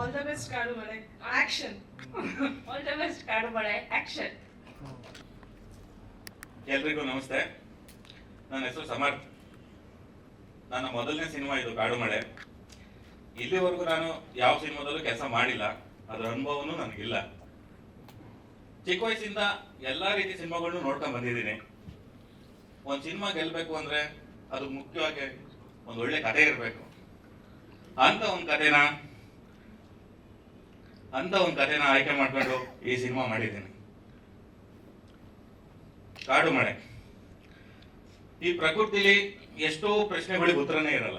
All the action all the action ಎಲ್ರಿಗೂ ನಮಸ್ತೆ. ನನ್ನ ಹೆಸರು ಸಮರ್ಥ್ ನನ್ನ ಮೊದಲನೇ ಸಿನಿಮಾ ಇದು ಕಾಡು ಮಳೆ ಇಲ್ಲಿವರೆಗೂ ನಾನು ಯಾವ ಸಿನಿಮಾದಲ್ಲೂ ಕೆಲಸ ಮಾಡಿಲ್ಲ. ಅದರ ಅನುಭವನೂ ನನಗಿಲ್ಲ. ಚಿಕ್ಕ ವಯಸ್ಸಿಂದ ಎಲ್ಲ ರೀತಿ ಸಿನಿಮಾಗಳನ್ನು ನೋಡ್ಕೊಂಡು ಬಂದಿದ್ದೀನಿ. ಒಂದು ಸಿನಿಮಾ ಗೆಲ್ಬೇಕು ಅಂದ್ರೆ ಅದು ಮುಖ್ಯವಾಗಿ ಒಂದು ಒಳ್ಳೆ ಕಥೆ ಇರಬೇಕು. ಅಂತ ಒಂದು ಕಥೆನ? ಅಂತ ಒಂದು ಕಥೆನ ಆಯ್ಕೆ ಮಾಡ್ಕೊಂಡು ಈ ಸಿನಿಮಾ ಮಾಡಿದ್ದೀನಿ. ಕಾಡು ಮಳೆ. ಈ ಪ್ರಕೃತಿಲಿ ಎಷ್ಟೋ ಪ್ರಶ್ನೆಗಳಿಗೆ ಉತ್ತರನೇ ಇರಲ್ಲ.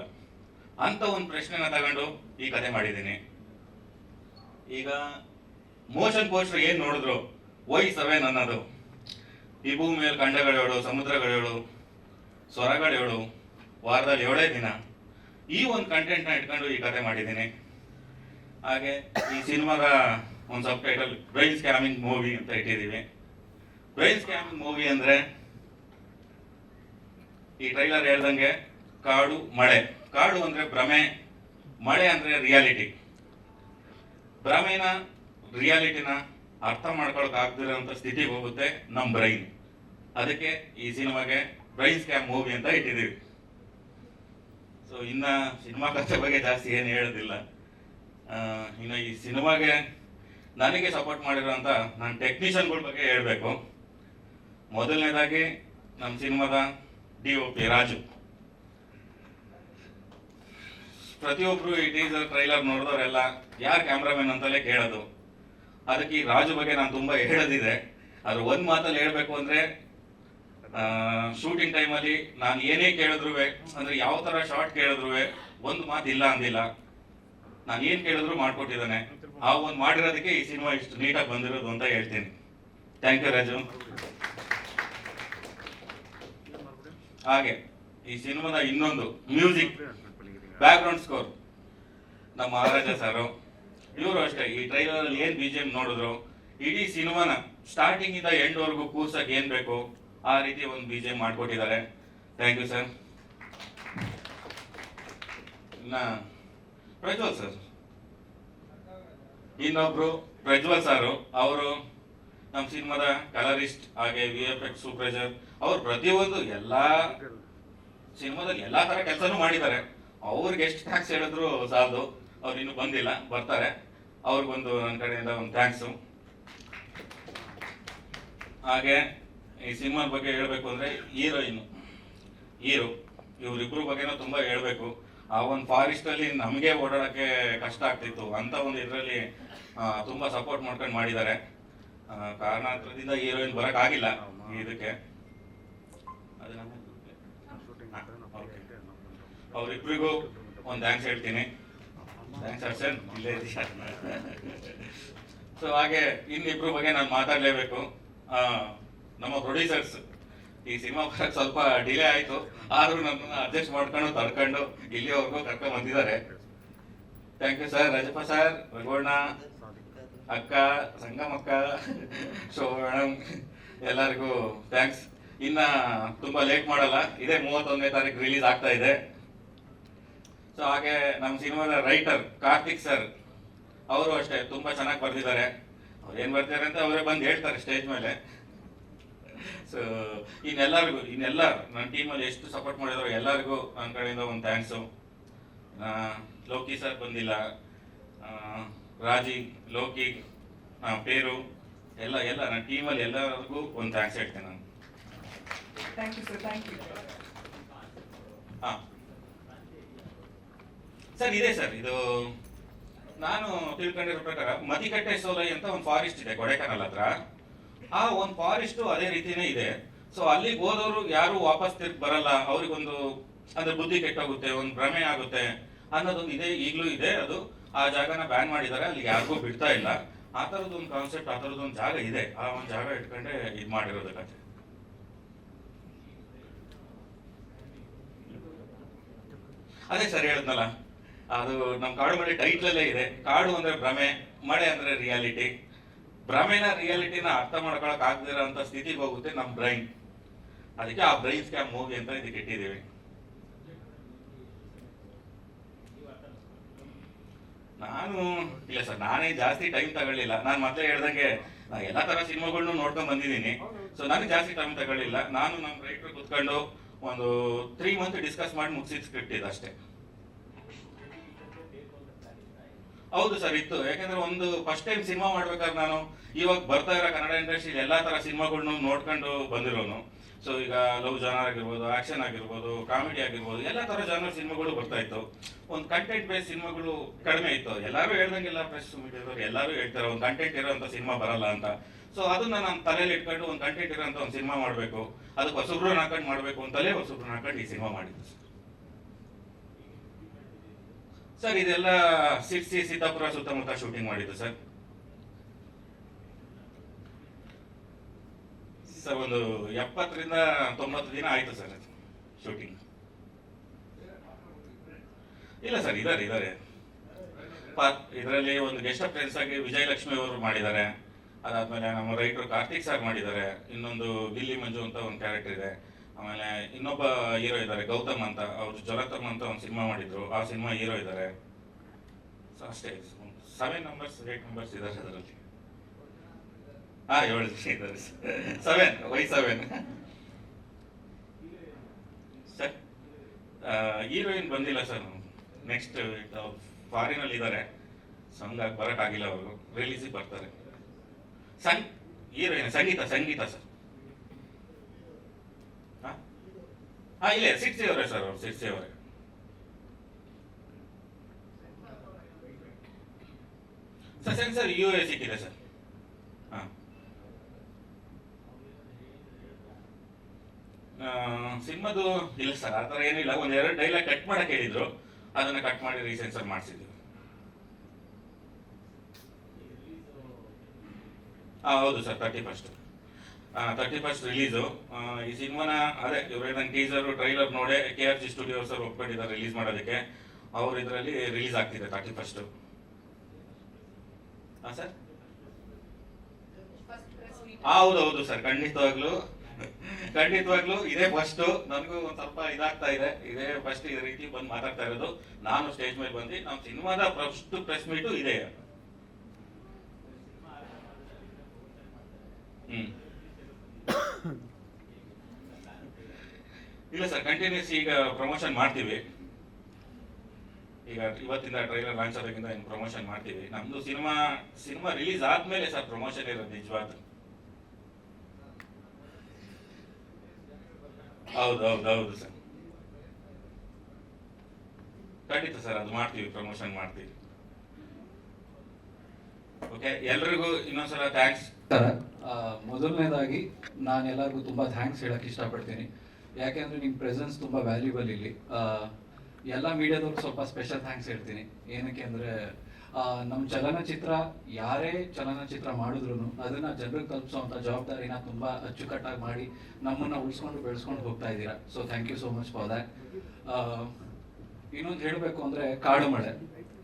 ಅಂತ ಒಂದು ಪ್ರಶ್ನೆನ ತಗೊಂಡು ಈ ಕತೆ ಮಾಡಿದ್ದೀನಿ. ಈಗ ಮೋಷನ್ ಪೋಸ್ಟರ್ ಏನ್ ನೋಡಿದ್ರು? ವೈ ಸವೆ ಅನ್ನೋದು. ಈ ಭೂಮಿ ಮೇಲೆ ಖಂಡಗಳೇಳು ಸಮುದ್ರಗಳೇಳು ಸ್ವರಗಳೇಳು ವಾರದಲ್ಲಿ ಏಳೇ ದಿನ. ಈ ಒಂದು ಕಂಟೆಂಟ್ನ ಇಟ್ಕೊಂಡು ಈ ಕತೆ ಮಾಡಿದ್ದೀನಿ. ಹಾಗೆ ಈ ಸಿನಿಮಾದ ಒಂದು subtitle brain scamming movie ಅಂತ ಇಟ್ಟಿದ್ದೀವಿ. ಬ್ರೈನ್ ಸ್ಕ್ಯಾಮಿಂಗ್ ಮೂವಿ ಅಂದರೆ ಈ ಟ್ರೈಲರ್ ಹೇಳ್ದಂಗೆ ಕಾಡು ಮಳೆ. ಕಾಡು ಅಂದರೆ ಭ್ರಮೆ, ಮಳೆ ಅಂದರೆ ರಿಯಾಲಿಟಿ ಭ್ರಮೆನ ರಿಯಾಲಿಟಿನ ಅರ್ಥ ಮಾಡ್ಕೊಳಕ್ ಆಗ್ದಿರೋಂಥ ಸ್ಥಿತಿಗೆ ಹೋಗುತ್ತೆ ನಮ್ಮ ಬ್ರೈನ್ ಅದಕ್ಕೆ ಈ ಸಿನಿಮಾಗೆ ಬ್ರೈನ್ ಸ್ಕ್ಯಾಮ್ ಮೂವಿ ಅಂತ ಇಟ್ಟಿದ್ದೀವಿ. ಸೊ ಇನ್ನ ಸಿನಿಮಾ ಕಥೆ ಬಗ್ಗೆ ಜಾಸ್ತಿ ಏನು ಹೇಳೋದಿಲ್ಲ. ಇನ್ನು ಈ ಸಿನಿಮಾಗೆ ನನಗೆ ಸಪೋರ್ಟ್ ಮಾಡಿರೋಂಥ ನನ್ನ ಟೆಕ್ನಿಷಿಯನ್ಗಳ ಬಗ್ಗೆ ಹೇಳಬೇಕು. ಮೊದಲನೇದಾಗಿ ನಮ್ಮ ಸಿನಿಮಾದ ಡಿ ಒ ಪಿ ರಾಜು. ಪ್ರತಿಯೊಬ್ಬರು ಈ ಟೀಸರ್ ಟ್ರೈಲರ್ ನೋಡಿದವರೆಲ್ಲ ಯಾರು ಕ್ಯಾಮ್ರಾಮನ್ ಅಂತಲೇ ಕೇಳೋದು. ಅದಕ್ಕೆ ಈ ರಾಜು ಬಗ್ಗೆ ನಾನು ತುಂಬ ಹೇಳೋದಿದೆ. ಅದ್ರ ಒಂದು ಮಾತಲ್ಲಿ ಹೇಳಬೇಕು ಅಂದರೆ ಶೂಟಿಂಗ್ ಟೈಮಲ್ಲಿ ನಾನು ಏನೇ ಕೇಳಿದ್ರು ಅಂದರೆ ಯಾವ ಥರ ಶಾರ್ಟ್ ಕೇಳಿದ್ರು ಒಂದು ಮಾತು ಇಲ್ಲ ಅಂದಿಲ್ಲ. ನಾನು ಏನ್ ಕೇಳಿದ್ರು ಮಾಡ್ಕೊಟ್ಟಿದ್ದಾನೆ. ಆ ಒಂದು ಮಾಡಿರೋದಕ್ಕೆ ಈ ಸಿನಿಮಾ ಇಷ್ಟು ನೀಟಾಗಿ ಬಂದಿರೋದು ಅಂತ ಹೇಳ್ತೀನಿ. Thank you Raju. ಹಾಗೆ, ಈ ಸಿನಿಮಾದ ಇನ್ನೊಂದು ಮ್ಯೂಸಿಕ್ ಬ್ಯಾಕ್ಗ್ರೌಂಡ್ ಸ್ಕೋರ್ ನಮ್ಮ ಮಹಾರಾಜ ಸರ್. ಇವರು ಅಷ್ಟೇ, ಈ ಟ್ರೈಲರ್ ಅಲ್ಲಿ ಏನ್ ಬಿಜಿಎಂ ನೋಡಿದ್ರು, ಇಡೀ ಸಿನಿಮಾನ ಸ್ಟಾರ್ಟಿಂಗ್ ಇಂದ ಎಂಡ್ ವರೆಗೂ ಕೂರ್ಸಕ್ ಏನ್ ಬೇಕು, ಆ ರೀತಿ ಒಂದು ಬಿಜಿಎಂ ಮಾಡ್ಕೊಟ್ಟಿದ್ದಾರೆ. ಥ್ಯಾಂಕ್ ಯು ಸರ್ ಇನ್ನ ಪ್ರಜ್ವಲ್ ಸರ್. ಇನ್ನೊಬ್ರು ಪ್ರಜ್ವಲ್ ಸರ್. ಅವರು ನಮ್ಮ ಸಿನಿಮಾದ ಕಲರಿಸ್ಟ್ ಹಾಗೆ ವಿ ಎಫ್ ಎಕ್ಸ್ ಸೂಪ್ರೈಸರ್ ಅವ್ರು ಪ್ರತಿಯೊಂದು ಎಲ್ಲಾ ಸಿನಿಮಾದಲ್ಲಿ ಎಲ್ಲಾ ತರ ಕೆಲಸನೂ ಮಾಡಿದ್ದಾರೆ. ಅವ್ರಿಗೆ ಎಷ್ಟು ಥ್ಯಾಂಕ್ಸ್ ಹೇಳಿದ್ರು ಸಾಲದು ಅವ್ರು ಇನ್ನು ಬಂದಿಲ್ಲ, ಬರ್ತಾರೆ. ಅವ್ರಿಗೊಂದು ನನ್ನ ಕಡೆಯಿಂದ ಒಂದು ಥ್ಯಾಂಕ್ಸು ಹಾಗೆ ಈ ಸಿನಿಮಾದ ಬಗ್ಗೆ ಹೇಳಬೇಕು ಅಂದ್ರೆ ಹೀರೋಯಿನ್. ಹೀರೋ. ಇವ್ರಿಬ್ರು ಬಗ್ಗೆನೂ ತುಂಬಾ ಹೇಳ್ಬೇಕು. ಆ ಒಂದು ಫಾರೆಸ್ಟ್ ಅಲ್ಲಿ ನಮಗೆ ಓಡಾಡಕ್ಕೆ ಕಷ್ಟ ಆಗ್ತಿತ್ತು ಅಂತ ಒಂದು ಇದರಲ್ಲಿ ತುಂಬಾ ಸಪೋರ್ಟ್ ಮಾಡ್ಕೊಂಡು ಮಾಡಿದ್ದಾರೆ. ಕಾರಣಾಂತರದಿಂದ ಹೀರೋಯಿನ್ ಬರಕ್ ಆಗಿಲ್ಲ ಇದಕ್ಕೆ. ಅವ್ರಿಬ್ರಿಗೂ ಒಂದು ಥ್ಯಾಂಕ್ಸ್ ಹೇಳ್ತೀನಿ. ಥ್ಯಾಂಕ್ಸ್ ಇಲ್ಲೇ ಸೊ ಹಾಗೆ ಇನ್ನಿಬ್ರು ಬಗ್ಗೆ ನಾನು ಮಾತಾಡಲೇಬೇಕು. ನಮ್ಮ ಪ್ರೊಡ್ಯೂಸರ್ಸ್ ಈ ಸಿನಿಮಾ ಬರಕ್ ಸ್ವಲ್ಪ ಡಿಲೇ ಆಯ್ತು. ಆದ್ರೂ ನಮ್ಮನ್ನ ಅಡ್ಜಸ್ಟ್ ಮಾಡ್ಕೊಂಡು ತಡ್ಕೊಂಡು ಇಲ್ಲಿವರೆಗೂ ಕರ್ಕೊಂಡ್ ಬಂದಿದ್ದಾರೆ. Thank you sir Rajappa sir ರಘುವಣ್ಣ ಅಕ್ಕ, ಸಂಗಮಕ್ಕ ಶೋಭಣಂ ಎಲ್ಲರಿಗೂ ಥ್ಯಾಂಕ್ಸ್ ಇನ್ನ ತುಂಬಾ ಲೇಟ್ ಮಾಡಲ್ಲ. ಇದೇ ಮೂವತ್ತೊಂದನೇ ತಾರೀಕು ರಿಲೀಸ್ ಆಗ್ತಾ ಇದೆ. ಸೊ ಹಾಗೆ ನಮ್ಮ ಸಿನಿಮಾದ ರೈಟರ್ ಕಾರ್ತಿಕ್ ಸರ್ ಅವರು ಅಷ್ಟೇ, ತುಂಬಾ ಚೆನ್ನಾಗಿ ಬರ್ದಿದ್ದಾರೆ. ಅವ್ರು ಏನ್ ಬರ್ತಾರೆ ಅಂತ ಅವರೇ ಬಂದು ಹೇಳ್ತಾರೆ ಸ್ಟೇಜ್ ಮೇಲೆ. ಸೊ ಇನ್ನೆಲ್ಲರಿಗೂ ಇನ್ನೆಲ್ಲ ನನ್ನ ಟೀಮಲ್ಲಿ ಎಷ್ಟು ಸಪೋರ್ಟ್ ಮಾಡಿದ್ರು ಎಲ್ಲರಿಗೂ ನನ್ನ ಕಡೆಯಿಂದ ಒಂದು ಥ್ಯಾಂಕ್ಸು ಲೋಕಿ ಸರ್ ಬಂದಿಲ್ಲ. ರಾಜಿ ಲೋಕಿ ಪೇರು ಎಲ್ಲ ಎಲ್ಲ ನನ್ನ ಟೀಮಲ್ಲಿ ಎಲ್ಲರಿಗೂ ಒಂದು ಥ್ಯಾಂಕ್ಸ್ ಹೇಳ್ತೇನೆ ನಾನು. Thank you sir thank you ಹಾಂ ಸರ್ ಇದೆ ಸರ್ ಇದು ನಾನು ತಿಳ್ಕೊಂಡಿರೋ ಪ್ರಕಾರ ಮದಿಕಟ್ಟೆ ಸೋಲೈ ಅಂತ ಒಂದು ಫಾರೆಸ್ಟ್ ಇದೆ ಕೊಡೆಕನಲ್ ಹತ್ರ. ಆ ಒಂದು ಫಾರೆಸ್ಟ್ ಅದೇ ರೀತಿನೇ ಇದೆ. ಸೊ ಅಲ್ಲಿಗೆ ಹೋದವರು ಯಾರು ವಾಪಸ್ ತಿರ್ಗಿ ಬರಲ್ಲ. ಅವ್ರಿಗೊಂದು ಅಂದ್ರೆ ಬುದ್ಧಿ ಕೆಟ್ಟೋಗುತ್ತೆ, ಒಂದು ಭ್ರಮೆ ಆಗುತ್ತೆ ಅನ್ನೋದೊಂದು ಇದೆ, ಈಗಲೂ ಇದೆ ಅದು. ಆ ಜಾಗನ ಬ್ಯಾನ್ ಮಾಡಿದ್ದಾರೆ, ಅಲ್ಲಿ ಯಾರಿಗೂ ಬಿಡ್ತಾ ಇಲ್ಲ. ಆ ಥರದ್ದು ಒಂದು ಕಾನ್ಸೆಪ್ಟ್ ಆ ಥರದ್ದು ಒಂದು ಜಾಗ ಇದೆ. ಆ ಒಂದು ಜಾಗ ಇಟ್ಕೊಂಡೆ ಇದು ಮಾಡಿರೋದು ಕತೆ ಅದೇ ಸರಿ ಹೇಳಿದ್ನಲ್ಲ, ಅದು ನಮ್ಮ ಕಾಡು ಮಳೆ ಟೈಟ್ಲಲ್ಲೇ ಇದೆ. ಕಾಡು ಅಂದ್ರೆ ಭ್ರಮೆ, ಮಳೆ ಅಂದ್ರೆ ರಿಯಾಲಿಟಿ ಭ್ರಮೆನ ರಿಯಾಲಿಟಿನ ಅರ್ಥ ಮಾಡ್ಕೊಳಕ್ ಆಗದಿರೋ ಸ್ಥಿತಿಗೆ ಹೋಗುತ್ತೆ ನಮ್ಮ ಬ್ರೈನ್ ಅದಕ್ಕೆ ಆ ಬ್ರೈನ್ ಸ್ಕ್ಯಾಮ್ ಮೂವಿ ಅಂತ ಇದಕ್ಕೆ ಇಟ್ಟಿದ್ದೀವಿ. ನಾನು ನಾನು ಇಲ್ಲ ಸರ್ ನಾನೇ ಜಾಸ್ತಿ ಟೈಮ್ ತಗೊಳ್ಳಿಲ್ಲ. ನಾನು ಮತ್ತೆ ಹೇಳ್ದಂಗೆ ನಾ ಎಲ್ಲ ತರ ಸಿನಿಮಾಗಳನ್ನು ನೋಡ್ಕೊಂಡ್ ಬಂದಿದ್ದೀನಿ. ಸೊ ನನಗೆ ಜಾಸ್ತಿ ಟೈಮ್ ತಗೊಳ್ಳಿಲ್ಲ. ನಾನು ನಮ್ಮ ರೈಟರ್ ಕುತ್ಕೊಂಡು ಒಂದು ತ್ರೀ ಮಂತ್ ಡಿಸ್ಕಸ್ ಮಾಡಿ ಮುಗಿಸಿದ ಸ್ಕ್ರಿಪ್ಟ್ ಇದೆ ಅಷ್ಟೇ. ಹೌದು ಸರ್, ಇತ್ತು. ಯಾಕಂದ್ರೆ ಒಂದು ಫಸ್ಟ್ ಟೈಮ್ ಸಿನಿಮಾ ಮಾಡ್ಬೇಕಾದ್ರೆ ನಾನು ಇವಾಗ ಬರ್ತಾ ಇರೋ ಕನ್ನಡ ಇಂಡಸ್ಟ್ರಿ ಎಲ್ಲಾ ತರ ಸಿನಿಮಾಗಳನ್ನು ನೋಡ್ಕೊಂಡು ಬಂದಿರೋನು. ಸೊ ಈಗ ಲವ್ ಜಾನರ್ ಆಗಿರ್ಬೋದು ಆಕ್ಷನ್ ಆಗಿರ್ಬೋದು ಕಾಮಿಡಿ ಆಗಿರ್ಬೋದು, ಎಲ್ಲ ತರ ಜಾನರ್ ಸಿನಿಮಾಗಳು ಬರ್ತಾ ಇತ್ತು. ಒಂದು ಕಂಟೆಂಟ್ ಬೇಸ್ ಸಿನಿಮಾಗಳು ಕಡಿಮೆ ಇತ್ತು. ಎಲ್ಲರೂ ಹೇಳ್ದಂಗೆಲ್ಲ ಪ್ರೆಸ್ ಮೀಡಿಯಾದವ್ರು ಎಲ್ಲರೂ ಹೇಳ್ತಾರೆ, ಒಂದು ಕಂಟೆಂಟ್ ಇರೋಂಥ ಸಿನಿಮಾ ಬರಲ್ಲ ಅಂತ. ಸೊ ಅದನ್ನ ನಾನು ತಲೆಯಲ್ಲಿ ಇಟ್ಕೊಂಡು ಒಂದು ಕಂಟೆಂಟ್ ಇರೋಂಥ ಒಂದು ಸಿನಿಮಾ ಮಾಡಬೇಕು. ಅದಕ್ಕೆ ಹೊಸಬ್ರು ಹಾಕೊಂಡು ಮಾಡಬೇಕು ಅಂತಲೇ ಹೊಸಬ್ರು ಹಾಕೊಂಡು ಈ ಸಿನಿಮಾ ಮಾಡಿದ್ದು. ಸರ್. ಇದೆಲ್ಲ ಸಿರ್ಸಿ ಸಿದ್ದಾಪುರ ಸುತ್ತಮುತ್ತ ಶೂಟಿಂಗ್ ಮಾಡಿದ್ದು ಸರ್. ಸರ್, ಒಂದು ಎಪ್ಪತ್ತರಿಂದ ತೊಂಬತ್ತು ದಿನ ಆಯ್ತು ಸರ್ ಶೂಟಿಂಗ್ ಇಲ್ಲ ಸರ್, ಇದಾರೆ ಇದಾರೆ. ಇದರಲ್ಲಿ ಒಂದು ಗೆಸ್ಟ್ ಫ್ರೆಂಡ್ಸ್ ಆಗಿ ವಿಜಯಲಕ್ಷ್ಮಿ ಅವರು ಮಾಡಿದ್ದಾರೆ. ಅದಾದ್ಮೇಲೆ ನಮ್ಮ ರೈಟರ್ ಕಾರ್ತಿಕ್ ಸರ್ ಮಾಡಿದ್ದಾರೆ. ಇನ್ನೊಂದು ಬಿಲ್ಲಿ ಮಂಜು ಅಂತ ಒಂದು ಕ್ಯಾರೆಕ್ಟರ್ ಇದೆ. ಆಮೇಲೆ ಇನ್ನೊಬ್ಬ ಹೀರೋ ಇದ್ದಾರೆ, ಗೌತಮ್ ಅಂತ. ಅವರು ಜ್ವರತಮ್ ಅಂತ ಒಂದು ಸಿನಿಮಾ ಮಾಡಿದ್ರು. ಆ ಸಿನಿಮಾ ಹೀರೋ ಇದ್ದಾರೆ. ಸೊ ಅಷ್ಟೇ ಸೆವೆನ್ ನಂಬರ್ಸ್ ಏಟ್ ನಂಬರ್ಸ್ ಇದ್ದಾರೆ ಅದರಲ್ಲಿ. ಹಾ, ಏಳು ಜನ ಇದ್ದಾರೆ. Seven why seven sir heroine ಬಂದಿಲ್ಲ ಸರ್ ನೆಕ್ಸ್ಟ್ ಫಾರಿನಲ್ಲಿ ಇದ್ದಾರೆ. ಸೊ ಹಂಗಾಗಿ ಆಗಿಲ್ಲ ಅವರು. ರಿಲೀಸಿಗೆ ಬರ್ತಾರೆ. ಸಂಗ್ ಹೀರೋಯಿನ್ ಸಂಗೀತ ಸಂಗೀತ ಸರ್ ಹಾ ಹಾ, ಇಲ್ಲೇ ಸಿಕ್ಸ್ಟಿ ಸರ್ ಅವ್ರು ಸಿಕ್ಸ್ಟಿ ಅವರೇ ಸರ್ ಸೆನ್ಸರ್ ಯು ಎ ಸಿಕ್ಕಿದೆ ಸರ್ ಹಾಂ. ಸಿನಿಮಾದು ಇಲ್ಲ ಸರ್ ಆ ಥರ ಏನಿಲ್ಲ. ಒಂದು ಎರಡು ಡೈಲಾಗ್ ಕಟ್ ಮಾಡಕ್ಕೆ ಹೇಳಿದ್ರು. ಅದನ್ನ ಕಟ್ ಮಾಡಿ ರೀಸೆನ್ಸರ್ ಮಾಡಿಸಿದ್ವಿ ಹಾಂ, ಹೌದು sir thirty first thirty first release ಈ ಸಿನಿಮಾನ, ಅದೇ, ಇವರೇ ನನ್ನ ಟೀಸರ್ ಟ್ರೈಲರ್ ನೋಡಿ ಕೆ ಆರ್ ಜಿ ಸ್ಟುಡಿಯೋಸ್ ಅವ್ರು ಒಪ್ಕೊಂಡಿದ್ದಾರೆ ರಿಲೀಸ್ ಮಾಡೋದಕ್ಕೆ. ಅವ್ರು ಇದರಲ್ಲಿ ರಿಲೀಸ್ ಆಗ್ತಿದೆ ತರ್ಟಿ ಫಸ್ಟು ಹಾಂ ಸರ್ ಹೌದು ಹೌದು ಸರ್ ಖಂಡಿತವಾಗ್ಲೂ ಖಂಡಿತವಾಗ್ಲೂ ಇದೇ ಫಸ್ಟ್ ನನಗೂ ಒಂದ್ ಸ್ವಲ್ಪ ಇದಾಗ್ತಾ ಇದೆ. ಇದೇ ಫಸ್ಟ್ ಈ ರೀತಿ ಬಂದು ಮಾತಾಡ್ತಾ ಇರೋದು. ನಾನು ಸ್ಟೇಜ್ ಮೇಲೆ ಬಂದು ನಮ್ಮ ಸಿನಿಮಾದ ಫಸ್ಟ್ ಪ್ರೆಸ್ ಮೀಟು ಇದೆ. ಹ್ಮ್. ಇಲ್ಲ ಸರ್ ಕಂಟಿನ್ಯೂಸ್ ಈಗ ಪ್ರಮೋಷನ್ ಮಾಡ್ತೀವಿ. ಈಗ ಇವತ್ತಿಂದ ಟ್ರೈಲರ್ ಲಾಂಚ್ ಆಗೋಕ್ಕಿಂತ ಇನ್ನು ಪ್ರಮೋಷನ್ ಮಾಡ್ತೀವಿ. ನಮ್ದು ಸಿನಿಮಾ ಸಿನಿಮಾ ರಿಲೀಸ್ ಆದ್ಮೇಲೆ ಸರ್ ಪ್ರಮೋಷನ್ ಇರೋದು ನಿಜವಾದ ಹೌದು ಹೌದು ಹೌದು ಸರ್ ಖಂಡಿತ ಸರ್ ಅದು ಮಾಡ್ತೀವಿ ಪ್ರಮೋಷನ್ ಮಾಡ್ತೀವಿ. ಓಕೆ ಎಲ್ರಿಗೂ ಇನ್ನೊಂದ್ಸಲ ಥ್ಯಾಂಕ್ಸ್ ಮೊದಲನೇದಾಗಿ ನಾನು ಎಲ್ಲರಿಗೂ ತುಂಬ ಥ್ಯಾಂಕ್ಸ್ ಹೇಳಕ್ಕೆ ಇಷ್ಟಪಡ್ತೀನಿ. ಯಾಕೆಂದ್ರೆ ನಿಮ್ಮ ಪ್ರೆಸೆನ್ಸ್ ತುಂಬ ವ್ಯಾಲ್ಯೂಬಲ್ ಇಲ್ಲಿ. ಎಲ್ಲ ಮೀಡಿಯಾದವ್ರಿಗೆ ಸ್ವಲ್ಪ ಸ್ಪೆಷಲ್ ಥ್ಯಾಂಕ್ಸ್ ಹೇಳ್ತೀನಿ. ಏನಕ್ಕೆ ಅಂದರೆ ನಮ್ಮ ಚಲನಚಿತ್ರ ಯಾರೇ ಚಲನಚಿತ್ರ ಮಾಡಿದ್ರು ಅದನ್ನ ಜನರಿಗೆ ತಲುಪಿಸುವಂಥ ಜವಾಬ್ದಾರಿನ ತುಂಬ ಅಚ್ಚುಕಟ್ಟಾಗಿ ಮಾಡಿ ನಮ್ಮನ್ನ ಉಳಿಸ್ಕೊಂಡು ಬೆಳೆಸ್ಕೊಂಡು ಹೋಗ್ತಾ ಇದ್ದೀರಾ. So thank you so much for that ಇನ್ನೊಂದು ಹೇಳಬೇಕು ಅಂದರೆ ಕಾಡು ಮಳೆ.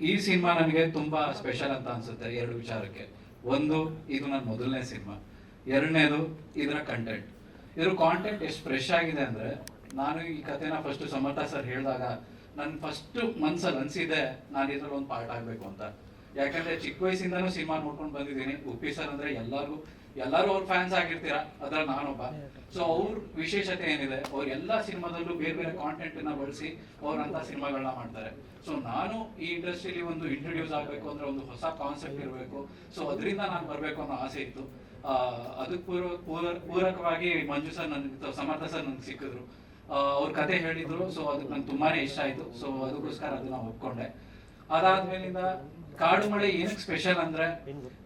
ಈ ಸಿನಿಮಾ ನನಗೆ ತುಂಬಾ ಸ್ಪೆಷಲ್ ಅಂತ ಅನ್ಸುತ್ತೆ ಎರಡು ವಿಚಾರಕ್ಕೆ. ಒಂದು, ಇದು ನನ್ನ ಮೊದಲನೇ ಸಿನಿಮಾ. ಎರಡನೇದು, ಇದರ ಕಂಟೆಂಟ್ ಇದ್ರ ಕಾಂಟೆಂಟ್ ಎಷ್ಟು ಫ್ರೆಶ್ ಆಗಿದೆ ಅಂದ್ರೆ, ನಾನು ಈ ಕಥೆನ ಫಸ್ಟ್ ಸಮರ್ಥ ಸರ್ ಹೇಳಿದಾಗ ನನ್ನ ಫಸ್ಟ್ ಮನ್ಸಲ್ಲಿ ಅನ್ಸಿದೆ ನಾನು ಇದ್ರಲ್ಲಿ ಒಂದು ಪಾರ್ಟ್ ಆಗ್ಬೇಕು ಅಂತ. ಯಾಕಂದ್ರೆ ಚಿಕ್ಕ ವಯಸ್ಸಿಂದನೂ ಸಿನಿಮಾ ನೋಡ್ಕೊಂಡು ಬಂದಿದ್ದೀನಿ. ಉಪ್ಪಿ ಸರ್ ಅಂದ್ರೆ ಎಲ್ಲರಿಗೂ ಎಲ್ಲರೂ ಅವ್ರ ಫ್ಯಾನ್ಸ್ ಆಗಿರ್ತೀರಾ? ಅದ್ರಲ್ಲಿ ನಾನೊಬ್ಬ. ಸೊ ಅವ್ರ ವಿಶೇಷತೆ ಏನಿದೆ? ಅವ್ರ ಎಲ್ಲಾ ಸಿನಿಮಾದಲ್ಲೂ ಬೇರೆ ಬೇರೆ ಕಾಂಟೆಂಟ್ನ ಬಳಸಿ ಅವ್ರಂತ ಸಿನಿಮಾಗಳನ್ನ ಮಾಡ್ತಾರೆ. ಸೊ ನಾನು ಈ ಇಂಡಸ್ಟ್ರಿಲಿ ಒಂದು ಇಂಟ್ರೊಡ್ಯೂಸ್ ಆಗ್ಬೇಕು ಅಂದ್ರೆ ಒಂದು ಹೊಸ ಕಾನ್ಸೆಪ್ಟ್ ಇರಬೇಕು. ಸೊ ಅದರಿಂದ ನಾನು ಬರ್ಬೇಕು ಅನ್ನೋ ಆಸೆ ಇತ್ತು. ಅದಕ್ಕೆ ಪೂರ್ವ ಪೂರ- ಪೂರಕವಾಗಿ ಮಂಜು ಸರ್ ನನ್, ಸಮರ್ಥ ಸರ್ ನನ್ಗೆ ಸಿಕ್ಕಿದ್ರು. ಅವ್ರ ಕತೆ ಹೇಳಿದ್ರು. ಸೊ ಅದಕ್ಕೆ ನಂಗೆ ತುಂಬಾನೇ ಇಷ್ಟ ಆಯ್ತು. ಸೊ ಅದಕ್ಕೋಸ್ಕರ ಅದನ್ನ ಒಪ್ಕೊಂಡೆ. ಅದಾದ್ಮೇಲಿಂದ ಕಾಡು ಮಳೆ ಏನಕ್ಕೆ ಸ್ಪೆಷಲ್ ಅಂದ್ರೆ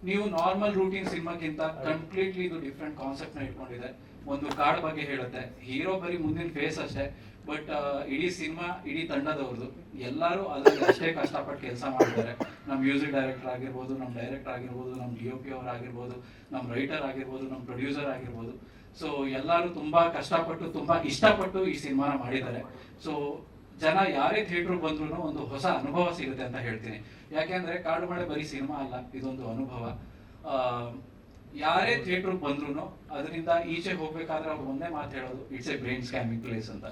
ನೀವು ನಾರ್ಮಲ್ ರೂಟೀನ್ ಸಿನಿಮಾಕ್ಕಿಂತ ಕಂಪ್ಲೀಟ್ಲಿ ಇದು ಡಿಫ್ರೆಂಟ್ ಕಾನ್ಸೆಪ್ಟ್ನ ಇಟ್ಕೊಂಡಿದೆ. ಒಂದು ಕಾಡ್ ಬಗ್ಗೆ ಹೇಳುತ್ತೆ. ಹೀರೋ ಬರೀ ಮುಂದಿನ ಫೇಸ್ ಅಷ್ಟೇ ಬಟ್ ಇಡೀ ಸಿನಿಮಾ ಇಡೀ ತಂಡದವ್ರದ್ದು ಎಲ್ಲರೂ ಅದ್ರಲ್ಲಿ ಅಷ್ಟೇ ಕಷ್ಟಪಟ್ಟು ಕೆಲಸ ಮಾಡಿದ್ದಾರೆ ನಮ್ಮ ಮ್ಯೂಸಿಕ್ ಡೈರೆಕ್ಟರ್ ಆಗಿರ್ಬೋದು ನಮ್ಮ ಡೈರೆಕ್ಟರ್ ಆಗಿರ್ಬೋದು ನಮ್ಮ ಡಿ ಒ ಪಿ ಅವ್ರು ಆಗಿರ್ಬೋದು ನಮ್ಮ ರೈಟರ್ ಆಗಿರ್ಬೋದು ನಮ್ಮ ಪ್ರೊಡ್ಯೂಸರ್ ಆಗಿರ್ಬೋದು. ಸೊ ಎಲ್ಲರೂ ತುಂಬಾ ಕಷ್ಟಪಟ್ಟು ತುಂಬಾ ಇಷ್ಟಪಟ್ಟು ಈ ಸಿನಿಮಾನ ಮಾಡಿದ್ದಾರೆ. ಸೊ ಜನ ಯಾರೇ ಥಿಯೇಟರ್ ಬಂದ್ರು ಒಂದು ಹೊಸ ಅನುಭವ ಸಿಗುತ್ತೆ ಅಂತ ಹೇಳ್ತೀನಿ. ಯಾಕೆಂದ್ರೆ ಕಾಡು ಮಳೆ ಬರೀ ಸಿನಿಮಾ ಅಲ್ಲ, ಇದೊಂದು ಅನುಭವ. ಯಾರೇ ಥಿಯೇಟರ್ ಬಂದ್ರು ಅದರಿಂದ ಈಚೆ ಹೋಗ್ಬೇಕಾದ್ರೆ ಅವ್ರು ಒಂದೇ ಮಾತು ಹೇಳೋದು it's a brain scamming place ಅಂತ.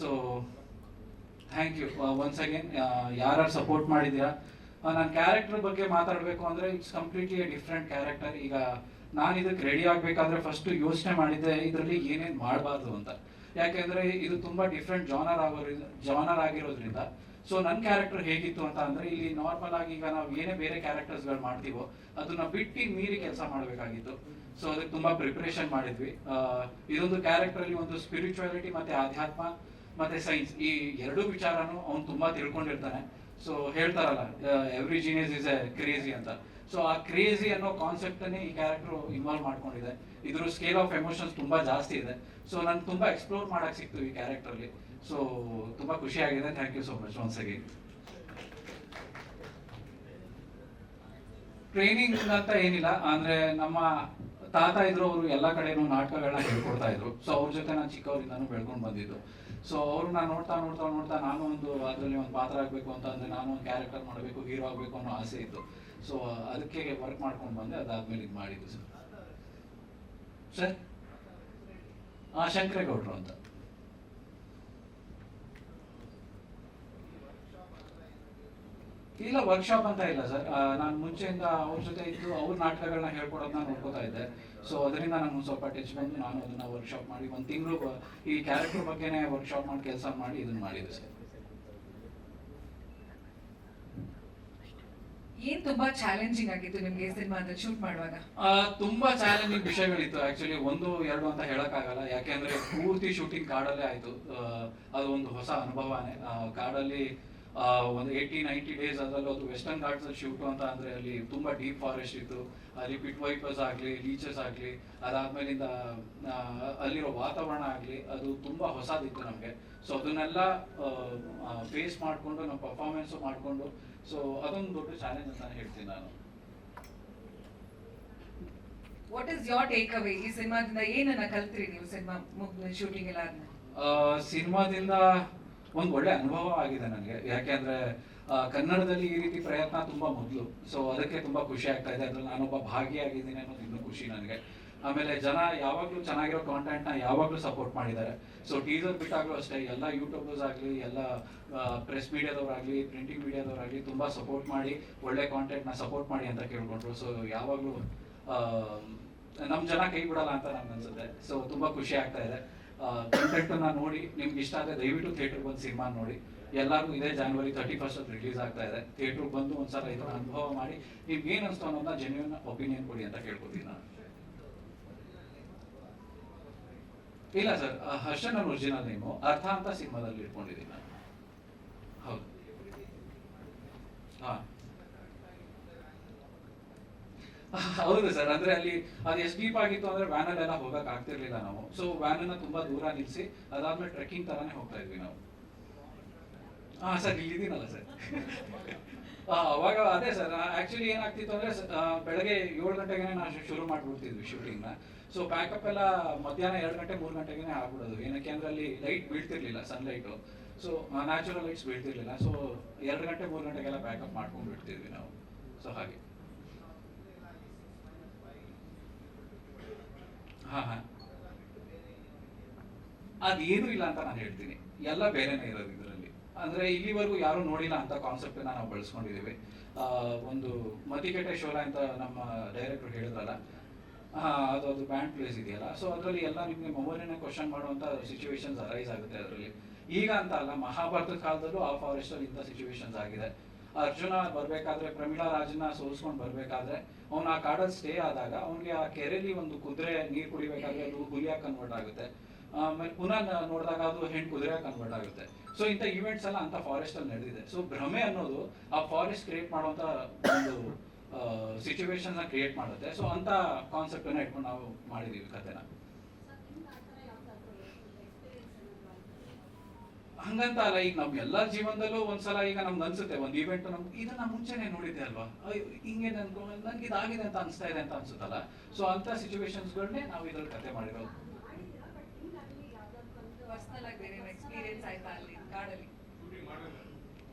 So thank you once again ಯಾರು ಸಪೋರ್ಟ್ ಮಾಡಿದ್ದೀರಾ? ನಾನು ಕ್ಯಾರೆಕ್ಟರ್ ಬಗ್ಗೆ ಮಾತಾಡಬೇಕು ಅಂದ್ರೆ ಇಟ್ಸ್ ಕಂಪ್ಲೀಟ್ಲಿ ಡಿಫ್ರೆಂಟ್ ಕ್ಯಾರೆಕ್ಟರ್ ಈಗ ನಾನು ಇದಕ್ಕೆ ರೆಡಿ ಆಗ್ಬೇಕಾದ್ರೆ ಫಸ್ಟ್ ಯೋಚನೆ ಮಾಡಿದ್ದೆ, ಇದರಲ್ಲಿ ಏನೇನ್ ಮಾಡಬಾರ್ದು ಅಂತ. ಯಾಕೆಂದ್ರೆ ಇದು ತುಂಬಾ ಡಿಫ್ರೆಂಟ್ ಜಾನರ್ ಆಗೋದ್ರಿಂದ ಜಾನರ್ ಆಗಿರೋದ್ರಿಂದ. ಸೊ ನನ್ನ ಕ್ಯಾರೆಕ್ಟರ್ ಹೇಗಿತ್ತು ಅಂತ ಅಂದ್ರೆ, ಇಲ್ಲಿ ನಾರ್ಮಲ್ ಆಗಿ ಈಗ ನಾವು ಏನೇ ಬೇರೆ ಕ್ಯಾರೆಕ್ಟರ್ಸ್ಗಳು ಮಾಡ್ತೀವೋ, ಅದನ್ನ ಬಿಟ್ಟು ಮೀರಿ ಕೆಲಸ ಮಾಡಬೇಕಾಗಿತ್ತು. ಸೊ ಅದಕ್ಕೆ ತುಂಬಾ ಪ್ರಿಪರೇಷನ್ ಮಾಡಿದ್ವಿ. ಇದೊಂದು ಕ್ಯಾರೆಕ್ಟರ್ ಅಲ್ಲಿ ಒಂದು ಸ್ಪಿರಿಚುಯಾಲಿಟಿ ಮತ್ತೆ ಆಧ್ಯಾತ್ಮ ಮತ್ತೆ ಸೈನ್ಸ್ ಈ ಎರಡೂ ವಿಚಾರನು ಅವ್ನು ತುಂಬಾ ತಿಳ್ಕೊಂಡಿರ್ತಾನೆ. ಸೊ ಹೇಳ್ತಾರಲ್ಲ every genius is a crazy ಅಂತ. ಸೊ ಆ ಕ್ರೇಜಿ ಅನ್ನೋ ಕಾನ್ಸೆಪ್ಟನ್ನೇ ಈ ಕ್ಯಾರೆಕ್ಟರ್ ಇನ್ವಾಲ್ವ್ ಮಾಡ್ಕೊಂಡಿದೆ. ಇದ್ರ ಸ್ಕೇಲ್ ಆಫ್ ಎಮೋಷನ್ಸ್ ತುಂಬಾ ಜಾಸ್ತಿ ಇದೆ. ಸೊ ನನ್ ತುಂಬಾ ಎಕ್ಸ್ಪ್ಲೋರ್ ಮಾಡಕ್ ಸಿಕ್ತು ಈ ಕ್ಯಾರೆಕ್ಟರ್ ಅಲ್ಲಿ. ಸೊ ತುಂಬಾ ಖುಷಿ ಆಗಿದೆ. Thank you so much once again training ಅಂತ ಏನಿಲ್ಲ. ಅಂದ್ರೆ ನಮ್ಮ ತಾತ ಇದ್ರು, ಅವರು ಎಲ್ಲಾ ಕಡೆನೂ ನಾಟಕಗಳನ್ನ ಹೇಳ್ಕೊಡ್ತಾ ಇದ್ರು. ಸೊ ಅವ್ರ ಜೊತೆ ನಾನು ಚಿಕ್ಕವರಿಂದಾನು ಬೆಳ್ಕೊಂಡು ಬಂದಿದ್ದು. ಸೊ ಅವ್ರು ನಾನು ನೋಡ್ತಾ ನೋಡ್ತಾ ನೋಡ್ತಾ ನಾನು ಒಂದು ಅದರಲ್ಲಿ ಒಂದು ಪಾತ್ರ ಆಗ್ಬೇಕು ಅಂತ ಅಂದ್ರೆ ನಾನು ಒಂದು ಕ್ಯಾರೆಕ್ಟರ್ ಮಾಡಬೇಕು ಹೀರೋ ಆಗ್ಬೇಕು ಅನ್ನೋ ಆಸೆ ಇತ್ತು. ಸೊ ಅದಕ್ಕೆ ವರ್ಕ್ ಮಾಡ್ಕೊಂಡು ಬಂದೆ. ಅದಾದ್ಮೇಲೆ ಇದು ಮಾಡಿದ್ದು ಸರ್. ಸರ್ ಆ ಶಂಕರೇಗೌಡರು ಅಂತ. ಇಲ್ಲ ವರ್ಕ್ಶಾಪ್ ಅಂತ ಇಲ್ಲ ಸರ್. ನಾನು ಮುಂಚೆಯಿಂದ ಅವ್ರ ಜೊತೆ ಇದ್ದು ಅವ್ರ ನಾಟಕಗಳನ್ನ ಹೇಳ್ಕೊಡೋದನ್ನ ನೋಡ್ಕೋತಾ ಇದ್ದೆ. ಸೊ ಅದರಿಂದ ನಾನು ಸ್ವಲ್ಪ ಟಚ್ ಬಂದು ನಾನು ಅದನ್ನ ವರ್ಕ್ಶಾಪ್ ಮಾಡಿ ಒಂದು ತಿಂಗಳು ಈ ಕ್ಯಾರೆಕ್ಟರ್ ಬಗ್ಗೆನೇ ವರ್ಕ್ಶಾಪ್ ಮಾಡಿ ಕೆಲಸ ಮಾಡಿ ಇದನ್ನ ಮಾಡಿದೆ ಸರ್. ಏನ್ ತುಂಬಾ ಚಾಲೆಂಜಿಂಗ್ ಆಗಿತ್ತು ನಿಮ್ಗೆ ಶೂಟ್ ಮಾಡುವಾಗ? ತುಂಬಾ ಚಾಲೆಂಜಿಂಗ್ ವಿಷಯಗಳಿತ್ತು. ಆಕ್ಚುಲಿ ಒಂದು ಎರಡು ಅಂತ ಹೇಳಕ್ಕಾಗಲ್ಲ. ಯಾಕೆಂದ್ರೆ ಪೂರ್ತಿ ಶೂಟಿಂಗ್ ಕಾಡಲ್ಲೇ ಆಯ್ತು. ಅದು ಒಂದು ಹೊಸ ಅನುಭವನೇ. ಆ, ಕಾಡಲ್ಲಿ ಒಂದು ಏಯ್ಟಿ ನೈಂಟಿ ಡೇಸ್ ಅದರಲ್ಲೂ ಅದು ವೆಸ್ಟರ್ನ್ ಘಾಟ್ಸ್ ಅಲ್ಲಿ ಶೂಟ್ ಅಂತ ಅಂದ್ರೆ ಅಲ್ಲಿ ತುಂಬಾ ಡೀಪ್ ಫಾರೆಸ್ಟ್ ಇತ್ತು. ಅಲ್ಲಿ ಪಿಟ್ ವೈಪರ್ಸ್ ಆಗ್ಲಿ ಲೀಚಸ್ ಆಗ್ಲಿ ಅದಾದ್ಮೇಲಿಂದ ಅಲ್ಲಿರೋ ವಾತಾವರಣ ಆಗ್ಲಿ ಅದು ತುಂಬಾ ಹೊಸದಿತ್ತು ನಮ್ಗೆ. ಸೊ ಅದನ್ನೆಲ್ಲ ಫೇಸ್ ಮಾಡ್ಕೊಂಡು ನಮ್ಮ ಪರ್ಫಾರ್ಮೆನ್ಸ್ ಮಾಡ್ಕೊಂಡು ಸೊ ಅದೊಂದು ದೊಡ್ಡ ಚಾಲೆಂಜ್ ಅಂತ ಹೇಳ್ತೀನಿ ನಾನು. What is your take away ಈ ಸಿನಿಮಾದಿಂದ? ಏನನ್ನ ಕಲ್ತ್ರಿ ನೀವು ಸಿನಿಮಾ ಶೂಟಿಂಗ್ ಎಲ್ಲ ಸಿನಿಮಾದಿಂದ ಒಂದು ಒಳ್ಳೆ ಅನುಭವ ಆಗಿದೆ ನನಗೆ ಯಾಕೆಂದ್ರೆ ಕನ್ನಡದಲ್ಲಿ ಈ ರೀತಿ ಪ್ರಯತ್ನ ತುಂಬಾ ಮೊದಲು. ಸೊ ಅದಕ್ಕೆ ತುಂಬಾ ಖುಷಿ ಆಗ್ತಾ ಇದೆ. ಅದ್ರಲ್ಲಿ ನಾನೊಬ್ಬ ಭಾಗಿಯಾಗಿದ್ದೀನಿ ಅನ್ನೋದು ಇನ್ನೂ ಖುಷಿ ನನಗೆ. ಆಮೇಲೆ ಜನ ಯಾವಾಗ್ಲೂ ಚೆನ್ನಾಗಿರೋ ಕಾಂಟೆಂಟ್ನ ಯಾವಾಗ್ಲೂ ಸಪೋರ್ಟ್ ಮಾಡಿದ್ದಾರೆ. ಸೊ ಟೀಸರ್ ಬಿಟ್ಟಾಗ್ಲೂ ಅಷ್ಟೇ, ಎಲ್ಲ ಯೂಟ್ಯೂಬರ್ಸ್ ಆಗಲಿ, ಎಲ್ಲ ಪ್ರೆಸ್ ಮೀಡಿಯಾದವರಾಗ್ಲಿ ಪ್ರಿಂಟಿಂಗ್ ಮೀಡಿಯಾದವರಾಗ್ಲಿ ತುಂಬಾ ಸಪೋರ್ಟ್ ಮಾಡಿ, ಒಳ್ಳೆ ಕಾಂಟೆಂಟ್ನ ಸಪೋರ್ಟ್ ಮಾಡಿ ಅಂತ ಕೇಳ್ಕೊಂಡ್ರು. ಸೊ ಯಾವಾಗ್ಲೂ ನಮ್ ಜನ ಕೈ ಬಿಡಲ್ಲ ಅಂತ ನನ್ಗೆ ಅನ್ಸುತ್ತೆ. ಸೊ ತುಂಬಾ ಖುಷಿ ಆಗ್ತಾ ಇದೆ. ಕಂಟೆಂಟ್ನ ನೋಡಿ, ನಿಮ್ಗೆ ಇಷ್ಟ ಆದ್ರೆ ದಯವಿಟ್ಟು ಥಿಯೇಟರ್ ಬಂದು ಸಿನಿಮಾ ನೋಡಿ. ಎಲ್ಲರೂ ಇದೇ ಜಾನ್ವರಿ ತರ್ಟಿ ಫಸ್ಟ್ ರಿಲೀಸ್ ಆಗ್ತಾ ಇದೆ. ಥಿಯೇಟರ್ ಬಂದು ಒಂದ್ಸಲ ಇದರ ಅನುಭವ ಮಾಡಿ ನಿಮ್ಗೆ ಏನ್ ಅನ್ಸ್ತು ಅನ್ನೋದನ್ನ ಜೆನ್ಯೂನ್ ಒಪಿನಿಯನ್ ಕೊಡಿ ಅಂತ ಕೇಳ್ಕೊತೀನಿ ನಾನು. ಇಲ್ಲ ಸರ್ ಹರ್ಷನ್ ನನ್ನ ಒರಿಜಿನಲ್ ನೇಮು ಅರ್ಥ ಅಂತ ಸಿನಿಮಾದಲ್ಲಿ ಇಟ್ಕೊಂಡಿದ್ದೀನಿ ನಾನು. ಹೌದು. ಹಾ. ಹೌದು ಸರ್, ಅಂದ್ರೆ ಅಲ್ಲಿ ಅದು ಎಷ್ಟು ಡೀಪ್ ಆಗಿತ್ತು ಅಂದ್ರೆ ವ್ಯಾನ್ ಅಲ್ಲೆಲ್ಲ ಹೋಗಕ್ ಆಗ್ತಿರ್ಲಿಲ್ಲ ನಾವು. ಸೊ ವ್ಯಾನ್ ಅನ್ನ ತುಂಬಾ ದೂರ ನಿಲ್ಸಿ ಅದಾದ್ಮೇಲೆ ಟ್ರೆಕ್ಕಿಂಗ್ ತರಾನೇ ಹೋಗ್ತಾ ಇದ್ವಿ ನಾವು. ಹಾ ಸರ್, ಇಲ್ಲಿದ್ದೀನಲ್ಲ ಸರ್. ಅವಾಗ ಅದೇ ಸರ್ ಆಕ್ಚುಲಿ ಏನಾಗ್ತಿತ್ತು ಅಂದ್ರೆ ಬೆಳಗ್ಗೆ ಏಳು ಗಂಟೆಗೆ ನಾವು ಶುರು ಮಾಡ್ಬಿಡ್ತಿದ್ವಿ ಶೂಟಿಂಗ್ನ. ಸೊ ಬ್ಯಾಕಪ್ ಎಲ್ಲ ಮಧ್ಯಾಹ್ನ ಎರಡು ಗಂಟೆ, ಮೂರು ಗಂಟೆಗೆ ಆಗ್ಬಿಡೋದು. ಏನಕ್ಕೆ ಅಂದ್ರೆ ಅಲ್ಲಿ ಲೈಟ್ ಬೀಳ್ತಿರ್ಲಿಲ್ಲ ಸನ್ಲೈಟು ಸೊ ನ್ಯಾಚುರಲ್ ಲೈಟ್ಸ್ ಬೀಳ್ತಿರ್ಲಿಲ್ಲ. ಸೊ ಎರಡು ಗಂಟೆ, ಮೂರು ಗಂಟೆಗೆಲ್ಲ ಬ್ಯಾಕಪ್ ಮಾಡ್ಕೊಂಡು ಬಿಡ್ತಿದ್ವಿ ನಾವು. ಸೊ ಹಾಗೆ. ಹಾ ಹಾ. ಅದೇನು ಇಲ್ಲ ಅಂತ ನಾನು ಹೇಳ್ತೀನಿ. ಎಲ್ಲ ಬೇರೆನೇ ಇರೋದು ಇದರಲ್ಲಿ. ಅಂದ್ರೆ ಇಲ್ಲಿವರೆಗೂ ಯಾರು ನೋಡಿಲ್ಲ ಅಂತ ಕಾನ್ಸೆಪ್ಟ್ ನಾವು ಬಳಸ್ಕೊಂಡಿದ್ದೀವಿ. ಒಂದು ಮತಿಕೆಟೆ ಶೋಲ ಅಂತ ನಮ್ಮ ಡೈರೆಕ್ಟರ್ ಹೇಳಿದ್ರಲ್ಲ ಅದು ಅದು ಬ್ಯಾಂಡ್ ಪ್ಲೇಸ್ ಇದೆಯಲ್ಲ. ಸೊ ಅದರಲ್ಲಿ ಎಲ್ಲ ನಿಮಗೆ ಮೆಮೊರಿನ ಕ್ವಶನ್ ಮಾಡುವಂತ ಸಿಚುವೇಶನ್ಸ್ ಅರೈಸ್ ಆಗುತ್ತೆ ಅದರಲ್ಲಿ. ಈಗ ಅಂತ ಅಲ್ಲ, ಮಹಾಭಾರತ ಕಾಲದಲ್ಲೂ ಆ ಫಾರೆಸ್ಟ್ ಅಲ್ಲಿ ಇಂಥ ಸಿಚುವೇಶನ್ಸ್ ಆಗಿದೆ. ಅರ್ಜುನ ಬರ್ಬೇಕಾದ್ರೆ, ಪ್ರಮೀಳಾ ರಾಜನ ಸೋಲ್ಸ್ಕೊಂಡು ಬರ್ಬೇಕಾದ್ರೆ, ಅವ್ನು ಆ ಕಾಡಲ್ಲಿ ಸ್ಟೇ ಆದಾಗ ಅವ್ನಿಗೆ ಆ ಕೆರೆಯಲ್ಲಿ ಒಂದು ಕುದುರೆ ನೀರು ಕುಡಿಬೇಕಾದ್ರೆ ಅದು ಹುಲಿಯಾಗಿ ಕನ್ವರ್ಟ್ ಆಗುತ್ತೆ. ಆಮೇಲೆ ಪುನಃ ನೋಡಿದಾಗ ಅದು ಹೆಣ್ಣು ಕುದುರೆ ಕನ್ವರ್ಟ್ ಆಗುತ್ತೆ. ಸೊ ಇಂಥ ಈವೆಂಟ್ಸ್ ಎಲ್ಲ ಅಂತ ಫಾರೆಸ್ಟ್ ಅಲ್ಲಿ ನಡೆದಿದೆ. ಸೊ ಭ್ರಮೆ ಅನ್ನೋದು ಆ ಫಾರೆಸ್ಟ್ ಕ್ರಿಯೇಟ್ ಮಾಡುವಂತ ಒಂದು ಸಿಚುವೇಶನ್ನ ಕ್ರಿಯೇಟ್ ಮಾಡುತ್ತೆ. ಸೊ ಅಂತ ಕಾನ್ಸೆಪ್ಟ್ ಅನ್ನ ಇಟ್ಕೊಂಡು ನಾವು ಮಾಡಿದೀವಿ ಕಥೆನ. ಹಂಗಂತ ಅಲ್ಲ ಈಗ ನಮ್ ಎಲ್ಲಾ ಜೀವನದಲ್ಲೂ ಒಂದ್ಸಲ ಈಗ ನಮ್ಗೆ ಅನ್ಸುತ್ತೆ ಒಂದ್ ಇವೆಂಟ್ ನಮ್ಗೆ ಇದನ್ನ ಮುಂಚೆನೆ ನೋಡಿದ್ದೆ ಅಲ್ವಾ? ಹಿಂಗೆ ನನ್ಗೆ ನನ್ಗೆ ಇದಾಗಿದೆ ಅಂತ ಅನ್ಸ್ತಾ ಇದೆ ಅಂತ ಅನ್ಸುತ್ತಲ್ಲ? ಸೊ ಅಂತ ಸಿಚುವೇಶನ್ಸ್ಗಳನ್ನೇ ನಾವು ಇದ್ರಲ್ಲಿ ಕತೆ ಮಾಡಿರೋದು.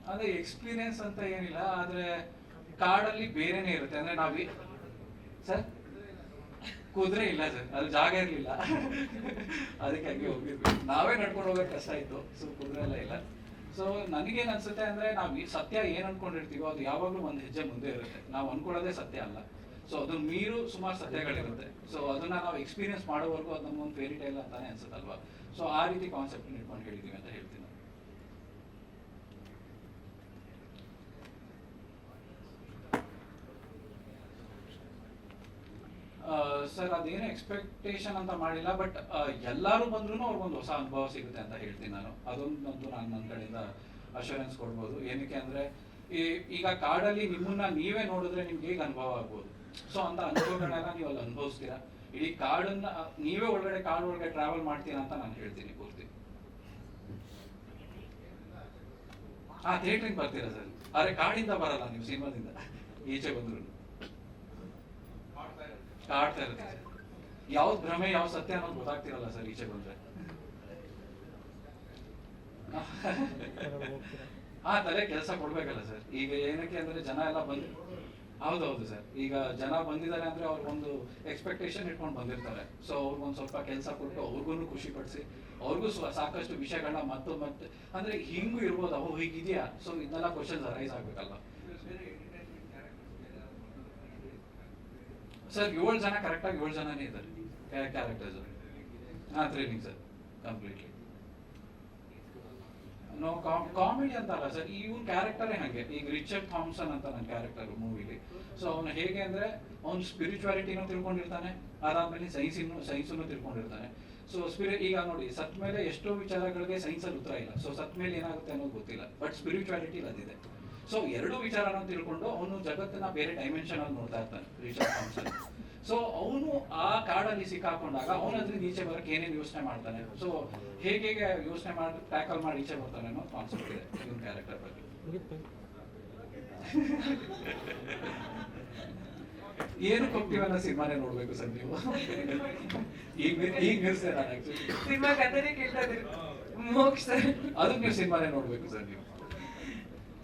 ಅದೇ ಎಕ್ಸ್ಪೀರಿಯನ್ಸ್ ಅಂತ ಏನಿಲ್ಲ ಆದ್ರೆ ಕಾಡಲ್ಲಿ ಬೇರೆನೆ ಇರುತ್ತೆ. ಅಂದ್ರೆ ನಾವ್ ಸರ್? ಕುದುರೆ ಇಲ್ಲ ಸರ್. ಅಲ್ಲಿ ಜಾಗ ಇರ್ಲಿಲ್ಲ. ಅದಕ್ಕೆ ಹಂಗೆ ಹೋಗಿದ್ವಿ. ನಾವೇ ನಡ್ಕೊಂಡು ಹೋಗೋಕೆ ಕಷ್ಟ ಇತ್ತು. ಸೊ ಕುದುರೆ ಎಲ್ಲ ಇಲ್ಲ. ಸೊ ನನಗೇನು ಅನ್ಸುತ್ತೆ ಅಂದ್ರೆ ನಾವು ಈ ಸತ್ಯ ಏನ್ ಅನ್ಕೊಂಡಿರ್ತೀವೋ ಅದು ಯಾವಾಗಲೂ ಒಂದು ಹೆಜ್ಜೆ ಮುಂದೆ ಇರುತ್ತೆ. ನಾವು ಅನ್ಕೊಳ್ಳೋದೇ ಸತ್ಯ ಅಲ್ಲ. ಸೊ ಅದನ್ನ ಮೀರು ಸುಮಾರು ಸತ್ಯಗಳಿರುತ್ತೆ. ಸೊ ಅದನ್ನ ನಾವು ಎಕ್ಸ್ಪೀರಿಯನ್ಸ್ ಮಾಡೋವರೆಗೂ ಅದು ನಮ್ಗೊಂದು ಫೇರಿ ಟೈಲ್ ಅಂತಾನೆ ಅನ್ಸುತ್ತಲ್ವಾ? ಸೊ ಆ ರೀತಿ ಕಾನ್ಸೆಪ್ಟ್ ಇಟ್ಕೊಂಡು ಹೇಳಿದೀವಿ ಅಂತ ಹೇಳ್ತೀನಿ ನಾನು. ಸರ್, ಅದೇನು ಎಕ್ಸ್ಪೆಕ್ಟೇಷನ್ ಅಂತ ಮಾಡಿಲ್ಲ ಬಟ್ ಎಲ್ಲರೂ ಬಂದ್ರೂ ಅವ್ರಿಗೊಂದು ಹೊಸ ಅನುಭವ ಸಿಗುತ್ತೆ ಅಂತ ಹೇಳ್ತೀನಿ ನಾನು. ಅದೊಂದು ನಾನು ನನ್ನ ಕಡೆಯಿಂದ ಅಶೂರೆನ್ಸ್ ಕೊಡ್ಬೋದು. ಏನಕ್ಕೆ ಅಂದ್ರೆ, ಈ, ಈಗ ಕಾಡಲ್ಲಿ ನಿಮ್ಮನ್ನ ನೀವೇ ನೋಡಿದ್ರೆ ನಿಮ್ಗೆ ಹೇಗೆ ಅನುಭವ ಆಗ್ಬೋದು? ಸೊ ಅಂತ ಅನುಭವಗಳನ್ನ ನೀವು ಅಲ್ಲಿ ಅನುಭವಿಸ್ತೀರಾ? ಇಡೀ ಕಾಡನ್ನ, ನೀವೇ ಒಳಗಡೆ ಕಾಡು ಒಳಗಡೆ ಟ್ರಾವೆಲ್ ಮಾಡ್ತೀರಾ ಅಂತ ನಾನು ಹೇಳ್ತೀನಿ, ಪೂರ್ತಿ. ಹಾ ಥಿಯೇಟ್ರಿಗೆ ಬರ್ತೀರಾ ಸರ್? ಅರೆ, ಕಾಡಿಂದ ಬರಲ್ಲ ನೀವು, ಸಿನಿಮಾದಿಂದ. ಈಚೆ ಬಂದ್ರು ಕಾಡ್ತಾ ಇರುತ್ತೆ ಯಾವ್ದು ಭ್ರಮೆ ಯಾವ ಸತ್ಯ ಅನ್ನೋದು ಗೊತ್ತಾಗ್ತಿರಲ್ಲ ಸರ್ ಈಚೆ ಬಂದ್ರೆ. ಆ ತಲೆ ಕೆಲಸ ಕೊಡ್ಬೇಕಲ್ಲ ಸರ್. ಈಗ ಏನಕ್ಕೆ ಅಂದ್ರೆ ಜನ ಎಲ್ಲ ಬಂದು ಹೌದೌದು ಸರ್. ಈಗ ಜನ ಬಂದಿದ್ದಾರೆ ಅಂದ್ರೆ ಅವ್ರಿಗೊಂದು ಎಕ್ಸ್ಪೆಕ್ಟೇಷನ್ ಇಟ್ಕೊಂಡು ಬಂದಿರ್ತಾರೆ. ಸೊ ಅವ್ರಿಗೊಂದು ಸ್ವಲ್ಪ ಕೆಲಸ ಕೊಟ್ಟು ಅವ್ರಿಗೂ ಖುಷಿ ಪಡಿಸಿ, ಅವ್ರಿಗೂ ಸಾಕಷ್ಟು ವಿಷಯಗಳನ್ನ ಮತ್ತೆ ಮತ್ತೆ ಅಂದ್ರೆ ಹಿಂಗೂ ಇರ್ಬೋದು, ಅವು ಹೀಗಿದೆಯಾ? ಸೊ ಇದನ್ನೆಲ್ಲ ಕ್ವಶನ್ಸ್ ಅರೈಸ್ ಆಗ್ಬೇಕಲ್ಲ ಸರ್, ಏಳು ಜನ ಕರೆಕ್ಟಾಗಿ ಏಳು ಜನನೇ ಇದ್ದಾರೆ. ಕ್ಯಾರೆಕ್ಟರ್ಸ್ ಹಾ training sir completely no comedy ಅಂತ ಅಲ್ಲ ಸರ್ ಇವನ್ ಕ್ಯಾರೆಕ್ಟರೇ ಹಾಗೆ. ಈಗ ರಿಚರ್ಡ್ ಥಾಮ್ಸನ್ ಅಂತ ನನ್ನ ಕ್ಯಾರೆಕ್ಟರ್ ಮೂವಿಲಿ ಸೊ ಅವನು ಹೇಗೆ ಅಂದ್ರೆ, ಅವ್ನು ಸ್ಪಿರಿಚುವಾಲಿಟಿನೂ ತಿಳ್ಕೊಂಡಿರ್ತಾನೆ, ಅದಾದ್ಮೇಲೆ ಸೈನ್ಸ್ ಸೈನ್ಸನ್ನು ತಿಳ್ಕೊಂಡಿರ್ತಾನೆ. ಸೊ ಸ್ಪಿರಿ ಈಗ ನೋಡಿ, ಸತ್ ಮೇಲೆ ಎಷ್ಟೋ ವಿಚಾರಗಳಿಗೆ ಸೈನ್ಸಲ್ಲಿ ಉತ್ತರ ಇಲ್ಲ. ಸೊ ಸತ್ ಮೇಲೆ ಏನಾಗುತ್ತೆ ಅನ್ನೋದು ಗೊತ್ತಿಲ್ಲ. ಬಟ್ ಸ್ಪಿರಿಚುವಾಲಿಟಿ ಅದಿದೆ ಸೊ ಎರಡು ವಿಚಾರನ ತಿಳ್ಕೊಂಡು ಅವನು ಜಗತ್ತನ್ನ ಬೇರೆ ಡೈಮೆನ್ಷನ್ ಅಲ್ಲಿ ನೋಡ್ತಾ ಇರ್ತಾನೆ ರಿಚರ್ಡ್ ಥಾಮ್ಸನ್ ಸೊ ಅವನು ಆ ಕಾಡಲ್ಲಿ ಸಿಕ್ಕಾಕೊಂಡಾಗ ಅವನ ಈಚೆ ಬರಕ್ಕೆ ಏನೇನು ಯೋಚನೆ ಮಾಡ್ತಾನೆ? ಸೊ ಹೇಗೆ ಹೇಗೆ ಯೋಚನೆ ಮಾಡಿ ಟ್ಯಾಕಲ್ ಮಾಡಿ ಈಚೆ ಬರ್ತಾನೆ ಅನ್ನೋ ಕಾನ್ಸೆಪ್ಟ್ ಇದೆ ಇವನ್ ಕ್ಯಾರೆಕ್ಟರ್ ಬಗ್ಗೆ. ಏನು ಕೊಟ್ಟಿವಲ್ಲ ಸಿನಿಮಾನೇ ನೋಡ್ಬೇಕು ಸರ್ ನೀವು? ಈಗ ಈಗ ನಿಲ್ಸೆ ನಾನು ಆಕ್ಚುಲಿ ಸಿನಿಮಾ ಕಥೆನೇ ಕೇಳ್ತಾ ಇದ್ದೀರಿ. ಮೋಕ್ಷ. ಅದಕ್ಕೆ ನೀವು ಸಿನಿಮಾನೇ ನೋಡ್ಬೇಕು ಸರ್ ನೀವು.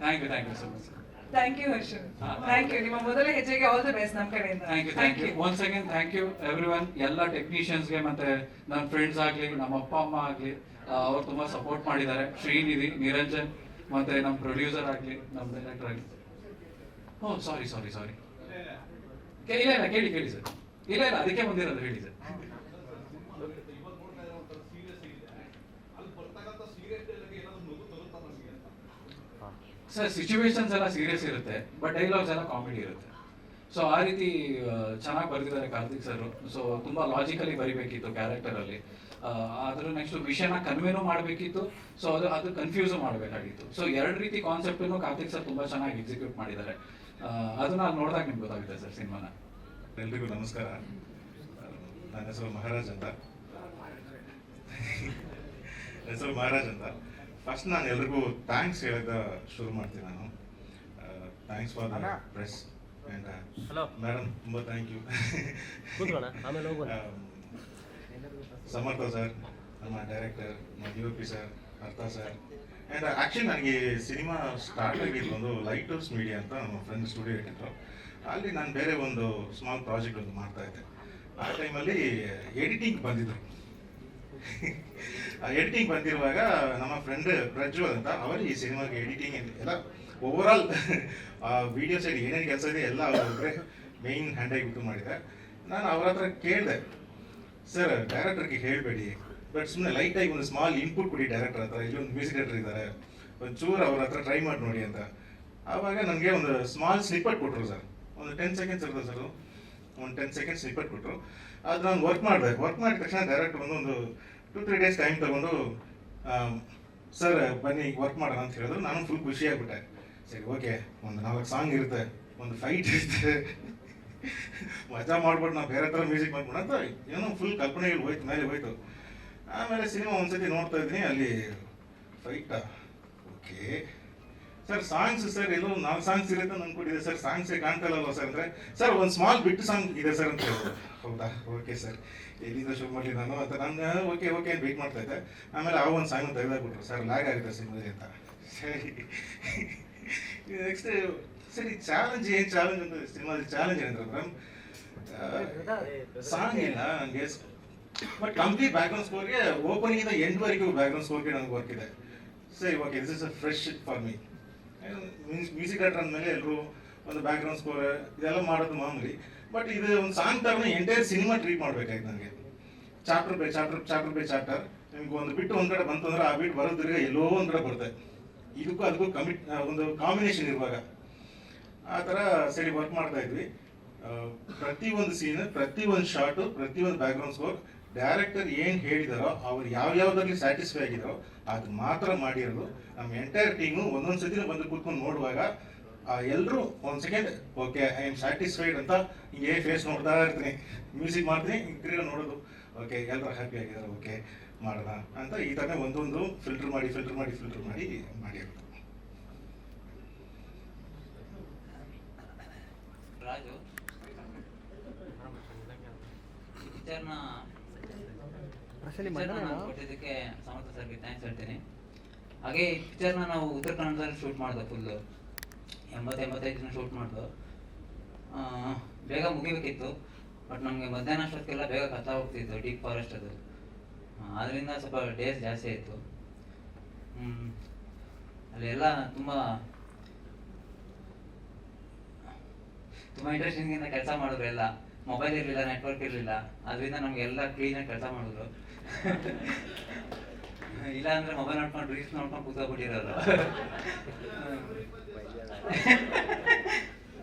Thank you thank you so much sir thank you Harsha thank you ನಿಮ್ಮ ಮೊದಲ ಹೆಜ್ಜೆಗೆ ಆಲ್ ದ ಬೆಸ್ಟ್ ನಮ್ಮ ಕಡೆಯಿಂದ. Thank you thank you one second thank you everyone ಎಲ್ಲ ಟೆಕ್ನಿಷಿಯನ್ಸ್ಗೆ ಮತ್ತೆ ನನ್ನ ಫ್ರೆಂಡ್ಸ್ ಆಗಲಿ ನಮ್ಮ ಅಪ್ಪ ಅಮ್ಮ ಆಗಲಿ ಅವ್ರು ತುಂಬಾ ಸಪೋರ್ಟ್ ಮಾಡಿದ್ದಾರೆ. ಶ್ರೀನಿಧಿ ನಿರಂಜನ್ ಮತ್ತೆ ನಮ್ಮ ಪ್ರೊಡ್ಯೂಸರ್ ಆಗಲಿ ನಮ್ಮ ಡೈರೆಕ್ಟರ್ ಆಗಲಿ. ಓ ಸಾರಿ ಸಾರಿ ಸಾರಿ ಇಲ್ಲ ಇಲ್ಲ. ಕೇಳಿ ಕೇಳಿ ಸರ್ ಇಲ್ಲ ಇಲ್ಲ ಅದಕ್ಕೆ ಬಂದಿರೋದು ಹೇಳಿ ಸರ್ ಸರ್ ಸಿಚುವೇಶನ್ಸ್ ಎಲ್ಲ ಸೀರಿಯಸ್ ಇರುತ್ತೆ ಬಟ್ ಡೈಲಾಗ್ಸ್ ಎಲ್ಲ ಕಾಮಿಡಿ ಇರುತ್ತೆ. ಸೊ ಆ ರೀತಿ ಚೆನ್ನಾಗಿ ಬರೆದಿದ್ದಾರೆ ಕಾರ್ತಿಕ್ ಸರ್ ಸೊ ತುಂಬಾ ಲಾಜಿಕಲಿ ಬರಿಬೇಕಿತ್ತು ಕ್ಯಾರೆಕ್ಟರ್ ಅಲ್ಲಿ. ಅದ್ರ ನೆಕ್ಸ್ಟ್ ವಿಷಯನ ಕನ್ವೇನು ಮಾಡಬೇಕಿತ್ತು. ಸೊ ಅದು ಅದು ಕನ್ಫ್ಯೂಸ್ ಮಾಡಬೇಕಾಗಿತ್ತು. ಸೊ ಎರಡು ರೀತಿ ಕಾನ್ಸೆಪ್ಟ್ ಕಾರ್ತಿಕ್ ಸರ್ ತುಂಬಾ ಚೆನ್ನಾಗಿ ಎಕ್ಸಿಕ್ಯೂಟ್ ಮಾಡಿದ್ದಾರೆ. ಅದನ್ನ ಅಲ್ಲಿ ನೋಡಿದಾಗ ನಿಮ್ಗೆ ಗೊತ್ತಾಗುತ್ತೆ ಸರ್ ಸಿನಿಮಾನ. ಎಲ್ರಿಗೂ ನಮಸ್ಕಾರ. ನನ್ನ ಹೆಸರು ಮಹಾರಾಜ್ ಅಂತ. ಹೆಸರು ಮಹಾರಾಜ್ ಅಂತ. ಫಸ್ಟ್ ನಾನು ಎಲ್ರಿಗೂ ಥ್ಯಾಂಕ್ಸ್ ಹೇಳಿದ ಶುರು ಮಾಡ್ತೀನಿ ನಾನು. Thanks for the press and Hello. Madam ತುಂಬ ಥ್ಯಾಂಕ್ ಯು ಕೂತ್ಕೊಳ್ಳೋಣ. ಆಮೇಲೆ ಹೋಗೋಣ. ಸಮರ್ಥ ಸರ್ ನಮ್ಮ ಡೈರೆಕ್ಟರ್ ನಮ್ಮ U P sir Artha sir. And actually ನನಗೆ ಸಿನಿಮಾ ಸ್ಟಾರ್ಟ್ ಆಗಿದ್ದು ಒಂದು ಲೈಟ್ ಹೌಸ್ ಮೀಡಿಯಾ ಅಂತ ನಮ್ಮ ಫ್ರೆಂಡ್ ಸ್ಟುಡಿಯೋ ಇಟ್ಟಿದ್ರು. ಅಲ್ಲಿ ನಾನು ಬೇರೆ ಒಂದು ಸ್ಮಾಲ್ ಪ್ರಾಜೆಕ್ಟ್ ಒಂದು ಮಾಡ್ತಾ ಇದ್ದೆ. ಆ ಟೈಮಲ್ಲಿ ಎಡಿಟಿಂಗ್ ಬಂದಿದ್ರು. ಆ ಎಡಿಟಿಂಗ್ ಬಂದಿರುವಾಗ ನಮ್ಮ ಫ್ರೆಂಡ್ ಪ್ರಜ್ವಲ್ ಅಂತ, ಅವರು ಈ ಸಿನಿಮಾಗೆ ಎಡಿಟಿಂಗ್ ಎಲ್ಲ ಓವರ್ ಆಲ್ ಆ ವಿಡಿಯೋ ಸೈಡ್ ಏನೇನು ಕೆಲಸ ಇದೆ ಎಲ್ಲ ಅವರೊಬ್ಬರೇ ಮೇಯ್ನ್ ಹ್ಯಾಂಡಾಗಿ ಬಿಟ್ಟು ಮಾಡಿದೆ ನಾನು ಅವರ ಹತ್ರ ಕೇಳಿದೆ ಸರ್ ಡೈರೆಕ್ಟರ್ಗೆ ಹೇಳಬೇಡಿ ಬಟ್ ಸುಮ್ಮನೆ ಲೈಟಾಗಿ ಒಂದು ಸ್ಮಾಲ್ ಇನ್ಪುಟ್ ಕೊಡಿ ಡೈರೆಕ್ಟರ್ ಹತ್ರ ಒಂದು ಮ್ಯೂಸಿಕ್ ಡೈರೆಕ್ಟರ್ ಇದ್ದಾರೆ, ಒಂಚೂರು ಅವ್ರ ಹತ್ರ ಟ್ರೈ ಮಾಡಿ ನೋಡಿ ಅಂತ. ಆವಾಗ ನನಗೆ ಒಂದು ಸ್ಮಾಲ್ ಸ್ಲಿಪ್ಪರ್ ಕೊಟ್ಟರು ಸರ್ ಒಂದು ಟೆನ್ ಸೆಕೆಂಡ್ಸ್ ಇರ್ತದೆ ಸರ್ ಒಂದು ಟೆನ್ ಸೆಕೆಂಡ್ಸ್ ಸ್ಲಿಪ್ಪರ್ ಕೊಟ್ಟರು ಅದು ನಾನು ವರ್ಕ್ ಮಾಡಿದೆ. ವರ್ಕ್ ಮಾಡಿದ ತಕ್ಷಣ ಡೈರೆಕ್ಟ್ ಒಂದು ಟು ತ್ರೀ ಡೇಸ್ ಟೈಮ್ ತಗೊಂಡು ಸರ್ ಬನ್ನಿ ವರ್ಕ್ ಮಾಡೋಣ ಅಂತ ಹೇಳಿದ್ರು. ನಾನು ಫುಲ್ ಖುಷಿ ಆಗ್ಬಿಟ್ಟೆ. ಸರಿ ಓಕೆ ಒಂದು ನಾಲ್ಕು ಸಾಂಗ್ ಇರುತ್ತೆ. ಒಂದು ಫೈಟ್ ಇರುತ್ತೆ. ಮಜಾ ಮಾಡ್ಬಿಟ್ಟು ನಾವು ಬೇರೆ ಥರ ಮ್ಯೂಸಿಕ್ ಮಾಡ್ಬಿಡ ಅಂತ ಏನೋ ಫುಲ್ ಕಲ್ಪನೆಗಳು ಹೋಯ್ತು, ಮೇಲೆ ಹೋಯ್ತು. ಆಮೇಲೆ ಸಿನಿಮಾ ಒಂದ್ಸತಿ ನೋಡ್ತಾ ಇದ್ದೀನಿ. ಅಲ್ಲಿ ಫೈಟಾ ಓಕೆ ಸರ್ ಸಾಂಗ್ಸ್ ಸರ್ ಎಲ್ಲೋ ನಾಲ್ಕು ಸಾಂಗ್ಸ್ ಇರುತ್ತೆ ಅಂತ ಕೊಟ್ಟಿದೆ ಸರ್ ಸಾಂಗ್ಸೇ ಕಾಣ್ತಲ್ಲ ಸರ್ ಅಂದ್ರೆ? ಸರ್ ಒಂದು ಸ್ಮಾಲ್ ಬಿಟ್ಟು ಸಾಂಗ್ ಇದೆ ಸರ್ ಅಂತ ಹೌದಾ? ಓಕೆ ಸರ್ ಎಲ್ಲಿಂದ ಶುರು ಮಾಡಲಿ ನಾನು ಅಂತ ನಾನು ಓಕೆ ಓಕೆ ಅಂತ ವೇಟ್ ಮಾಡ್ತಾ ಇದ್ದೆ. ಆಮೇಲೆ ಆ ಒಂದು ಸಾಂಗ್ ತೆಗೆದಾಗ್ಬಿಟ್ರು ಸರ್ ಲ್ಯಾಗ್ ಆಗುತ್ತೆ ಸಿನಿಮಾದಲ್ಲಿ ಅಂತ. ಸರಿ. ನೆಕ್ಸ್ಟ್ ಸರಿ ಚಾಲೆಂಜ್ ಏನು ಚಾಲೆಂಜ್ ಅಂತ ಸಿನಿಮಾದಲ್ಲಿ ಚಾಲೆಂಜ್ ಏನಂದ್ರೆ ಮೇಡಮ್ ಸಾಂಗ್ ಇಲ್ಲ ನನಗೆ ಬಟ್ ಕಂಪ್ಲೀಟ್ ಬ್ಯಾಕ್ಗ್ರೌಂಡ್ ಸ್ಕೋರ್ಗೆ ಓಪನಿಂಗ್ ಇಂದ ಎಂಡ್ ವರೆಗೂ ಬ್ಯಾಕ್ಗ್ರೌಂಡ್ ಸ್ಕೋರ್ಗೆ ನನಗೆ ವರ್ಕ್ ಇದೆ. ಸರಿ okay this is a fresh for me music director ಅಂದಮೇಲೆ ಎಲ್ಲರೂ ಒಂದು ಬ್ಯಾಕ್ಗ್ರೌಂಡ್ ಸ್ಕೋರ್ ಇದೆಲ್ಲ ಮಾಡೋದು ಮಾಮೂಲಿ. ಬಟ್ ಇದು ಒಂದು ಸಾಂಗ್ ತಗೊಂಡು ಎಂಟೈರ್ ಸಿನಿಮಾ ಟ್ರೀಟ್ ಮಾಡ್ಬೇಕಾಯ್ತು ನನಗೆ chapter by chapter chapter by chapter ನಿಮ್ಗೆ ಒಂದು ಬಿಟ್ಟು ಒಂದು ಕಡೆ ಬಂತು ಅಂದ್ರೆ ಆ ಬಿಟ್ಟು ಬರೋದ್ರಿಗೆ ಎಲ್ಲೋ ಒಂದು ಕಡೆ ಬರುತ್ತೆ. ಇದಕ್ಕೂ ಅದಕ್ಕೂ ಕಮಿಟ್ ಒಂದು ಕಾಂಬಿನೇಷನ್ ಇರುವಾಗ. ಆ ಥರ ಸರಿ ವರ್ಕ್ ಮಾಡ್ತಾ ಇದ್ವಿ. ಪ್ರತಿ ಒಂದು ಸೀನ್ ಪ್ರತಿ ಒಂದು ಶಾರ್ಟು ಪ್ರತಿ ಒಂದು ಬ್ಯಾಕ್ಗ್ರೌಂಡ್ ಸ್ಕೋರ್ ಡೈರೆಕ್ಟರ್ ಏನು ಹೇಳಿದಾರೋ ಅವ್ರು ಯಾವ ಯಾವ್ದ್ರಲ್ಲಿ ಸ್ಯಾಟಿಸ್ಫೈ ಆಗಿದಾರೋ ಅದು ಮಾತ್ರ ಮಾಡಿರೋದು. ನಮ್ಮ ಎಂಟೈರ್ ಟೀಮು ಒಂದೊಂದು ಸತಿ ಬಂದು ಕೂತ್ಕೊಂಡು ನೋಡುವಾಗ ಎಲ್ಲರೂ ಒಂದು second okay I am satisfied ಅಂತ ಹಿಂಗೆ ಫೇಸ್ ನೋಡ್ತಾ ಇರ್ತೀನಿ. ಮ್ಯೂಸಿಕ್ ಮಾಡ್ತೀನಿ ಕ್ರೀಡೆ ನೋಡೋದು. ಓಕೆ ಎಲ್ಲರೂ ಹ್ಯಾಪಿ ಆಗಿದಾರೆ ಓಕೆ ಮಾಡೋಣ ಅಂತ ಈ ಥರ ಒಂದೊಂದು ಫಿಲ್ಟರ್ ಮಾಡಿ ಫಿಲ್ಟರ್ ಮಾಡಿ ಫಿಲ್ಟರ್ ಮಾಡಿ ಮಾಡಿರೋದು. ರಾಜು ಈ ಪಿಕ್ಚರ್ನ ಅಸಲಿ ಪಿಕ್ಚರ್ನ ಮಣ್ಣೇನಾ? ನಾನು ಕೊಟ್ಟಿದ್ದಕ್ಕೆ ಸಮರ್ಥ ಸರ್ಗೆ ಥ್ಯಾಂಕ್ಸ್ ಹೇಳ್ತೀನಿ. ಹಾಗೆ ಈ ಪಿಕ್ಚರ್ನ ನಾವು ಉತ್ತರ ಕನ್ನಡದಲ್ಲಿ ಶೂಟ್ ಮಾಡ್ದೆ ಫುಲ್ಲು ಎಂಬತ್ತು ಎಂಬತ್ತೈದು ದಿನ ಶೂಟ್ ಮಾಡ್ದು. ಬೇಗ ಮುಗಿಬೇಕಿತ್ತು. ಬಟ್ ನಮಗೆ ಮಧ್ಯಾಹ್ನ ಅಷ್ಟೊತ್ತಿಗೆಲ್ಲ ಬೇಗ ಕಷ್ಟ ಹೋಗ್ತಿತ್ತು ಡೀಪ್ ಫಾರೆಸ್ಟ್ ಅದು ಅದರಿಂದ ಸ್ವಲ್ಪ ಡೇಸ್ ಜಾಸ್ತಿ ಆಯಿತು. ಅಲ್ಲೆಲ್ಲ ತುಂಬ ತುಂಬ ಇಂಟ್ರೆಸ್ಟಿಂಗ್ ಇಂದ ಕೆಲಸ ಮಾಡಿದ್ರು ಎಲ್ಲ. ಮೊಬೈಲ್ ಇರಲಿಲ್ಲ ನೆಟ್ವರ್ಕ್ ಇರಲಿಲ್ಲ. ಅದರಿಂದ ನಮಗೆಲ್ಲ ಕ್ಲೀನಾಗಿ ಕೆಲಸ ಮಾಡಿದ್ರು. ಇಲ್ಲ ಅಂದ್ರೆ ಮೊಬೈಲ್ ನೋಡ್ಕೊಂಡು ರೀಲ್ಸ್ ನೋಡ್ಕೊಂಡು ಕೂತ್ಕೊಬಿಟ್ಟಿರೋರು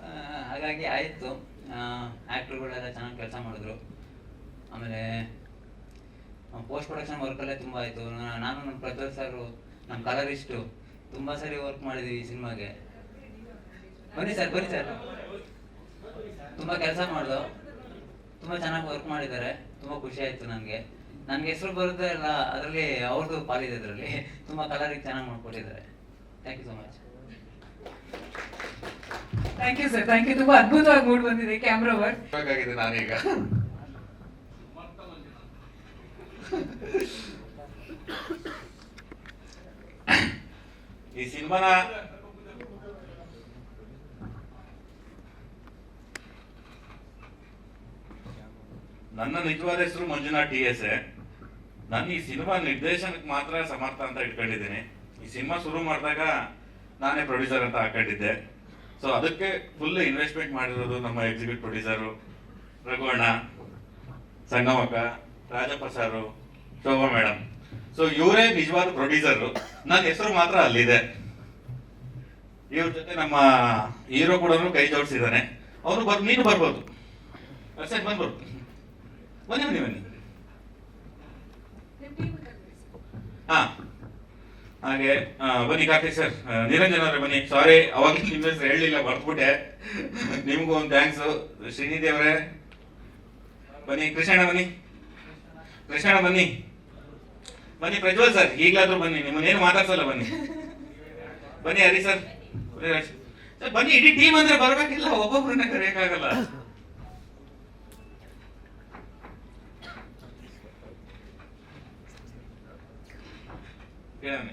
ಆ, ಹಾಗಾಗಿ ಆಯಿತು. ಆ್ಯಕ್ಟ್ರುಗಳೆಲ್ಲ ಚೆನ್ನಾಗಿ ಕೆಲಸ ಮಾಡಿದ್ರು. ಆಮೇಲೆ ಪೋಸ್ಟ್ ಪ್ರೊಡಕ್ಷನ್ ವರ್ಕಲ್ಲೇ ತುಂಬ ಆಯಿತು. ನಾನು ನಮ್ಮ ಪ್ರಜ್ವಲ್ ಸರು ನಮ್ಮ ಕಲರಿಸ್ಟು ತುಂಬ ಸರಿ ವರ್ಕ್ ಮಾಡಿದ್ವಿ ಈ ಸಿನಿಮಾಗೆ. ಬನ್ನಿ ಸರ್ ಬನ್ನಿ ಸರ್ ತುಂಬ ಕೆಲಸ ಮಾಡಿದ್ರು ತುಂಬ ಚೆನ್ನಾಗಿ ವರ್ಕ್ ಮಾಡಿದ್ದಾರೆ. ತುಂಬ ಖುಷಿ ಆಯಿತು ನನಗೆ. ನನಗೆ ಹೆಸರು ಬರುತ್ತೆ ಅಲ್ಲ ಅದರಲ್ಲಿ ಅವ್ರದ್ದು ಪಾಲಿದೆ ಅದರಲ್ಲಿ. ತುಂಬ ಕಲರಿಗೆ ಚೆನ್ನಾಗಿ ಮಾಡ್ಕೊಟ್ಟಿದ್ದಾರೆ. Thank you so much thank you sir thank you ತುಂಬಾ ಅದ್ಭುತವಾಗಿ ಮೂಡ್ ಬಂದಿದೆ ಕ್ಯಾಮ್ರಾ ವರ್ಕ್ ಬೇಕಾಗಿದೆ ನಾನೀಗ. ಈ ಸಿನಿಮಾನ ನನ್ನ ನಿಜವಾದ ಹೆಸರು ಮಂಜುನಾಥ್ ಟಿ ಎಸ್ ಎ. ನಾನು ಈ ಸಿನಿಮಾ ನಿರ್ದೇಶನಕ್ಕೆ ಮಾತ್ರ ಸಮರ್ಥ ಅಂತ ಇಟ್ಕೊಂಡಿದ್ದೀನಿ. ಈ ಸಿನಿಮಾ ಶುರು ಮಾಡಿದಾಗ ನಾನೇ ಪ್ರೊಡ್ಯೂಸರ್ ಅಂತ ಹಾಕೊಂಡಿದ್ದೆ. ಸೊ ಅದಕ್ಕೆ ಫುಲ್ ಇನ್ವೆಸ್ಟ್ಮೆಂಟ್ ಮಾಡಿರೋದು ನಮ್ಮ ಎಕ್ಸಿಕ್ಯೂಟಿವ್ ಪ್ರೊಡ್ಯೂಸರು ರಘುವಣ್ಣ ಸಂಗಮಕ Rajappa sir Shobha madam so ಇವರೇ ನಿಜವಾದ ಪ್ರೊಡ್ಯೂಸರು ನನ್ನ ಹೆಸರು ಮಾತ್ರ ಅಲ್ಲಿದೆ. ಇವ್ರ ಜೊತೆ ನಮ್ಮ ಹೀರೋ ಕೂಡ ಕೈ ಜೋಡಿಸಿದ್ದಾನೆ. ಅವನು ಬರ್, ನೀನು ಬರ್ಬೋದು. ಬಂದ್ಬರು ಬನ್ನಿ ಬನ್ನಿ ಬನ್ನಿ. ಹಾಗೆ ಬನ್ನಿ ಕಾರ್ತಿಕ್ ಸರ್. ನಿರಂಜನ್ ಅವರೇ ಬನ್ನಿ. ಸಾರಿ ಅವಾಗ ನಿಮ್ಮ ಹೆಸರು ಹೇಳಲಿಲ್ಲ ಬರ್ತ್ಬಿಟ್ಟೆ ನಿಮಗೂ ಒಂದು ಥ್ಯಾಂಕ್ಸ್ ಶ್ರೀನಿಧಿ ಅವರೇ. ಬನ್ನಿ ಕೃಷ್ಣ ಬನ್ನಿ. ಕೃಷ್ಣ ಬನ್ನಿ. ಬನ್ನಿ, ಪ್ರಜ್ವಲ್ ಸರ್, ಈಗಲಾದ್ರೂ ಬನ್ನಿ. ನಿಮ್ಮನ್ನೇನು ಮಾತಾಡ್ಸಲ್ಲ, ಬನ್ನಿ. ಬನ್ನಿ, ಹರಿ ಸರ್. ಸರ್, ಬನ್ನಿ, ಇಡೀ ಟೀಮ್ ಅಂದ್ರೆ ಬರ್ಬೇಕಿಲ್ಲ. ಒಬ್ಬೊಬ್ರನ್ನ ಕರೆಯಕ್ಕಾಗಲ್ಲ. ಕೇಳೋಣ.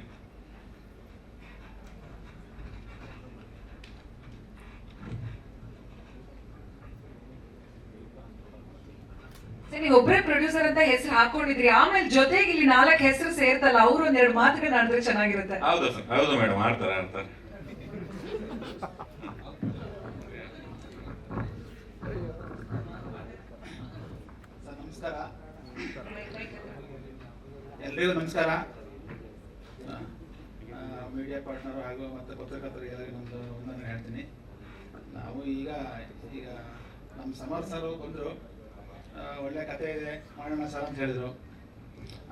ಸರಿ ಒಬ್ಬರೇ ಪ್ರೊಡ್ಯೂಸರ್ ಅಂತ ಹೆಸರು ಹಾಕೊಂಡಿದ್ರಿ. ಆಮೇಲೆ ಜೊತೆಗೆ ಇಲ್ಲಿ ನಾಲ್ಕು ಹೆಸರು ಸೇರ್ತಲ್ಲ ಅವ್ರು ಒಂದೆರಡು ಮಾತುಗಳನ್ನ ಆಡಿದ್ರೆ ಚೆನ್ನಾಗಿರುತ್ತೆ. ಹೌದು ಸರ್ ಹೌದು ಮೇಡಮ್ ಆಡ್ತಾರೆ ಆಡ್ತಾರೆ. ಸರ್ ನಮಸ್ಕಾರ. ಎಲ್ರಿಗೂ ನಮಸ್ಕಾರ. ಮೀಡಿಯಾ ಪಾರ್ಟ್ನರು ಹಾಗೂ ಮತ್ತು ಪತ್ರಕರ್ತರಿಗೆ ಎಲ್ಲರಿಗೂ ಒಂದು ಒಂದನ್ನು ಹೇಳ್ತೀನಿ. ನಾವು ಈಗ ಈಗ ನಮ್ಮ ಸಮರ್ ಬಂದರು. ಒಳ್ಳೆ ಕತೆ ಇದೆ, ಮಾಡೋಣ ಸರ್ ಅಂತ ಹೇಳಿದರು.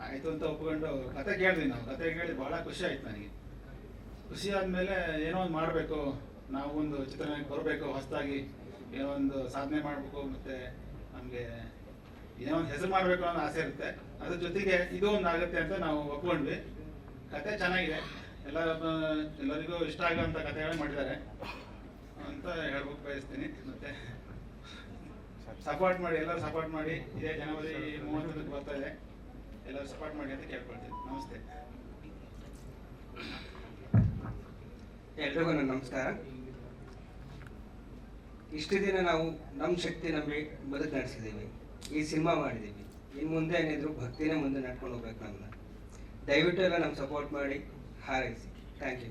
ಆಯಿತು ಅಂತ ಒಪ್ಕೊಂಡು ಕತೆ ಕೇಳಿದ್ವಿ ನಾವು. ಕತೆ ಕೇಳಿ ಭಾಳ ಖುಷಿ ಆಯ್ತು ನನಗೆ. ಖುಷಿ ಆದಮೇಲೆ ಏನೋ ಒಂದು ಮಾಡಬೇಕು. ನಾವು ಒಂದು ಚಿತ್ರರಂಗಕ್ಕೆ ಬರಬೇಕು, ಹೊಸದಾಗಿ ಏನೋ ಒಂದು ಸಾಧನೆ ಮಾಡಬೇಕು, ಮತ್ತು ನಮಗೆ ಏನೋ ಒಂದು ಹೆಸರು ಮಾಡಬೇಕು ಅನ್ನೋ ಆಸೆ ಇರುತ್ತೆ. ಅದ್ರ ಜೊತೆಗೆ ಇದು ಒಂದು ಆಗುತ್ತೆ ಅಂತ ನಾವು ಒಪ್ಕೊಂಡ್ವಿ. ಕತೆ ಚೆನ್ನಾಗಿದೆ. ಎಲ್ಲ ಎಲ್ಲರಿಗೂ ಇಷ್ಟ ಆಗುವಂಥ ಕಥೆಗಳನ್ನ ಮಾಡಿದ್ದಾರೆ. ಅಂತ ಹೇಳ್ಬೇಕು ಬಯಸ್ತೀನಿ. ಮತ್ತೆ ಸಪೋರ್ಟ್ ಮಾಡಿ, ಎಲ್ಲರೂ ಸಪೋರ್ಟ್ ಮಾಡಿ. ಇದೇ ಜನವರಿ ಮೂವತ್ತೊಂದಕ್ಕೆ ಬರ್ತಾ ಇದೆ. ಎಲ್ಲರೂ ಸಪೋರ್ಟ್ ಮಾಡಿ ಅಂತ ಕೇಳ್ಕೊಳ್ತೀನಿ. ನಮಸ್ತೆ. ಎಲ್ರಿಗೂ ನಮಸ್ಕಾರ. ಇಷ್ಟು ದಿನ ನಾವು ನಮ್ಮ ಶಕ್ತಿ ನಂಬಿ ಬದುಕು ನಡೆಸಿದ್ದೀವಿ. ಈ ಸಿನಿಮಾ ಮಾಡಿದ್ದೀವಿ. ಇನ್ನು ಮುಂದೆ ಏನಿದ್ರು ಭಕ್ತಿನೇ ಮುಂದೆ ನಡ್ಕೊಂಡು ಹೋಗ್ಬೇಕು ನಮ್ಮನ್ನ ದಯವಿಟ್ಟು ಎಲ್ಲ ನಮ್ಗೆ ಸಪೋರ್ಟ್ ಮಾಡಿ. higher exam. Thank you.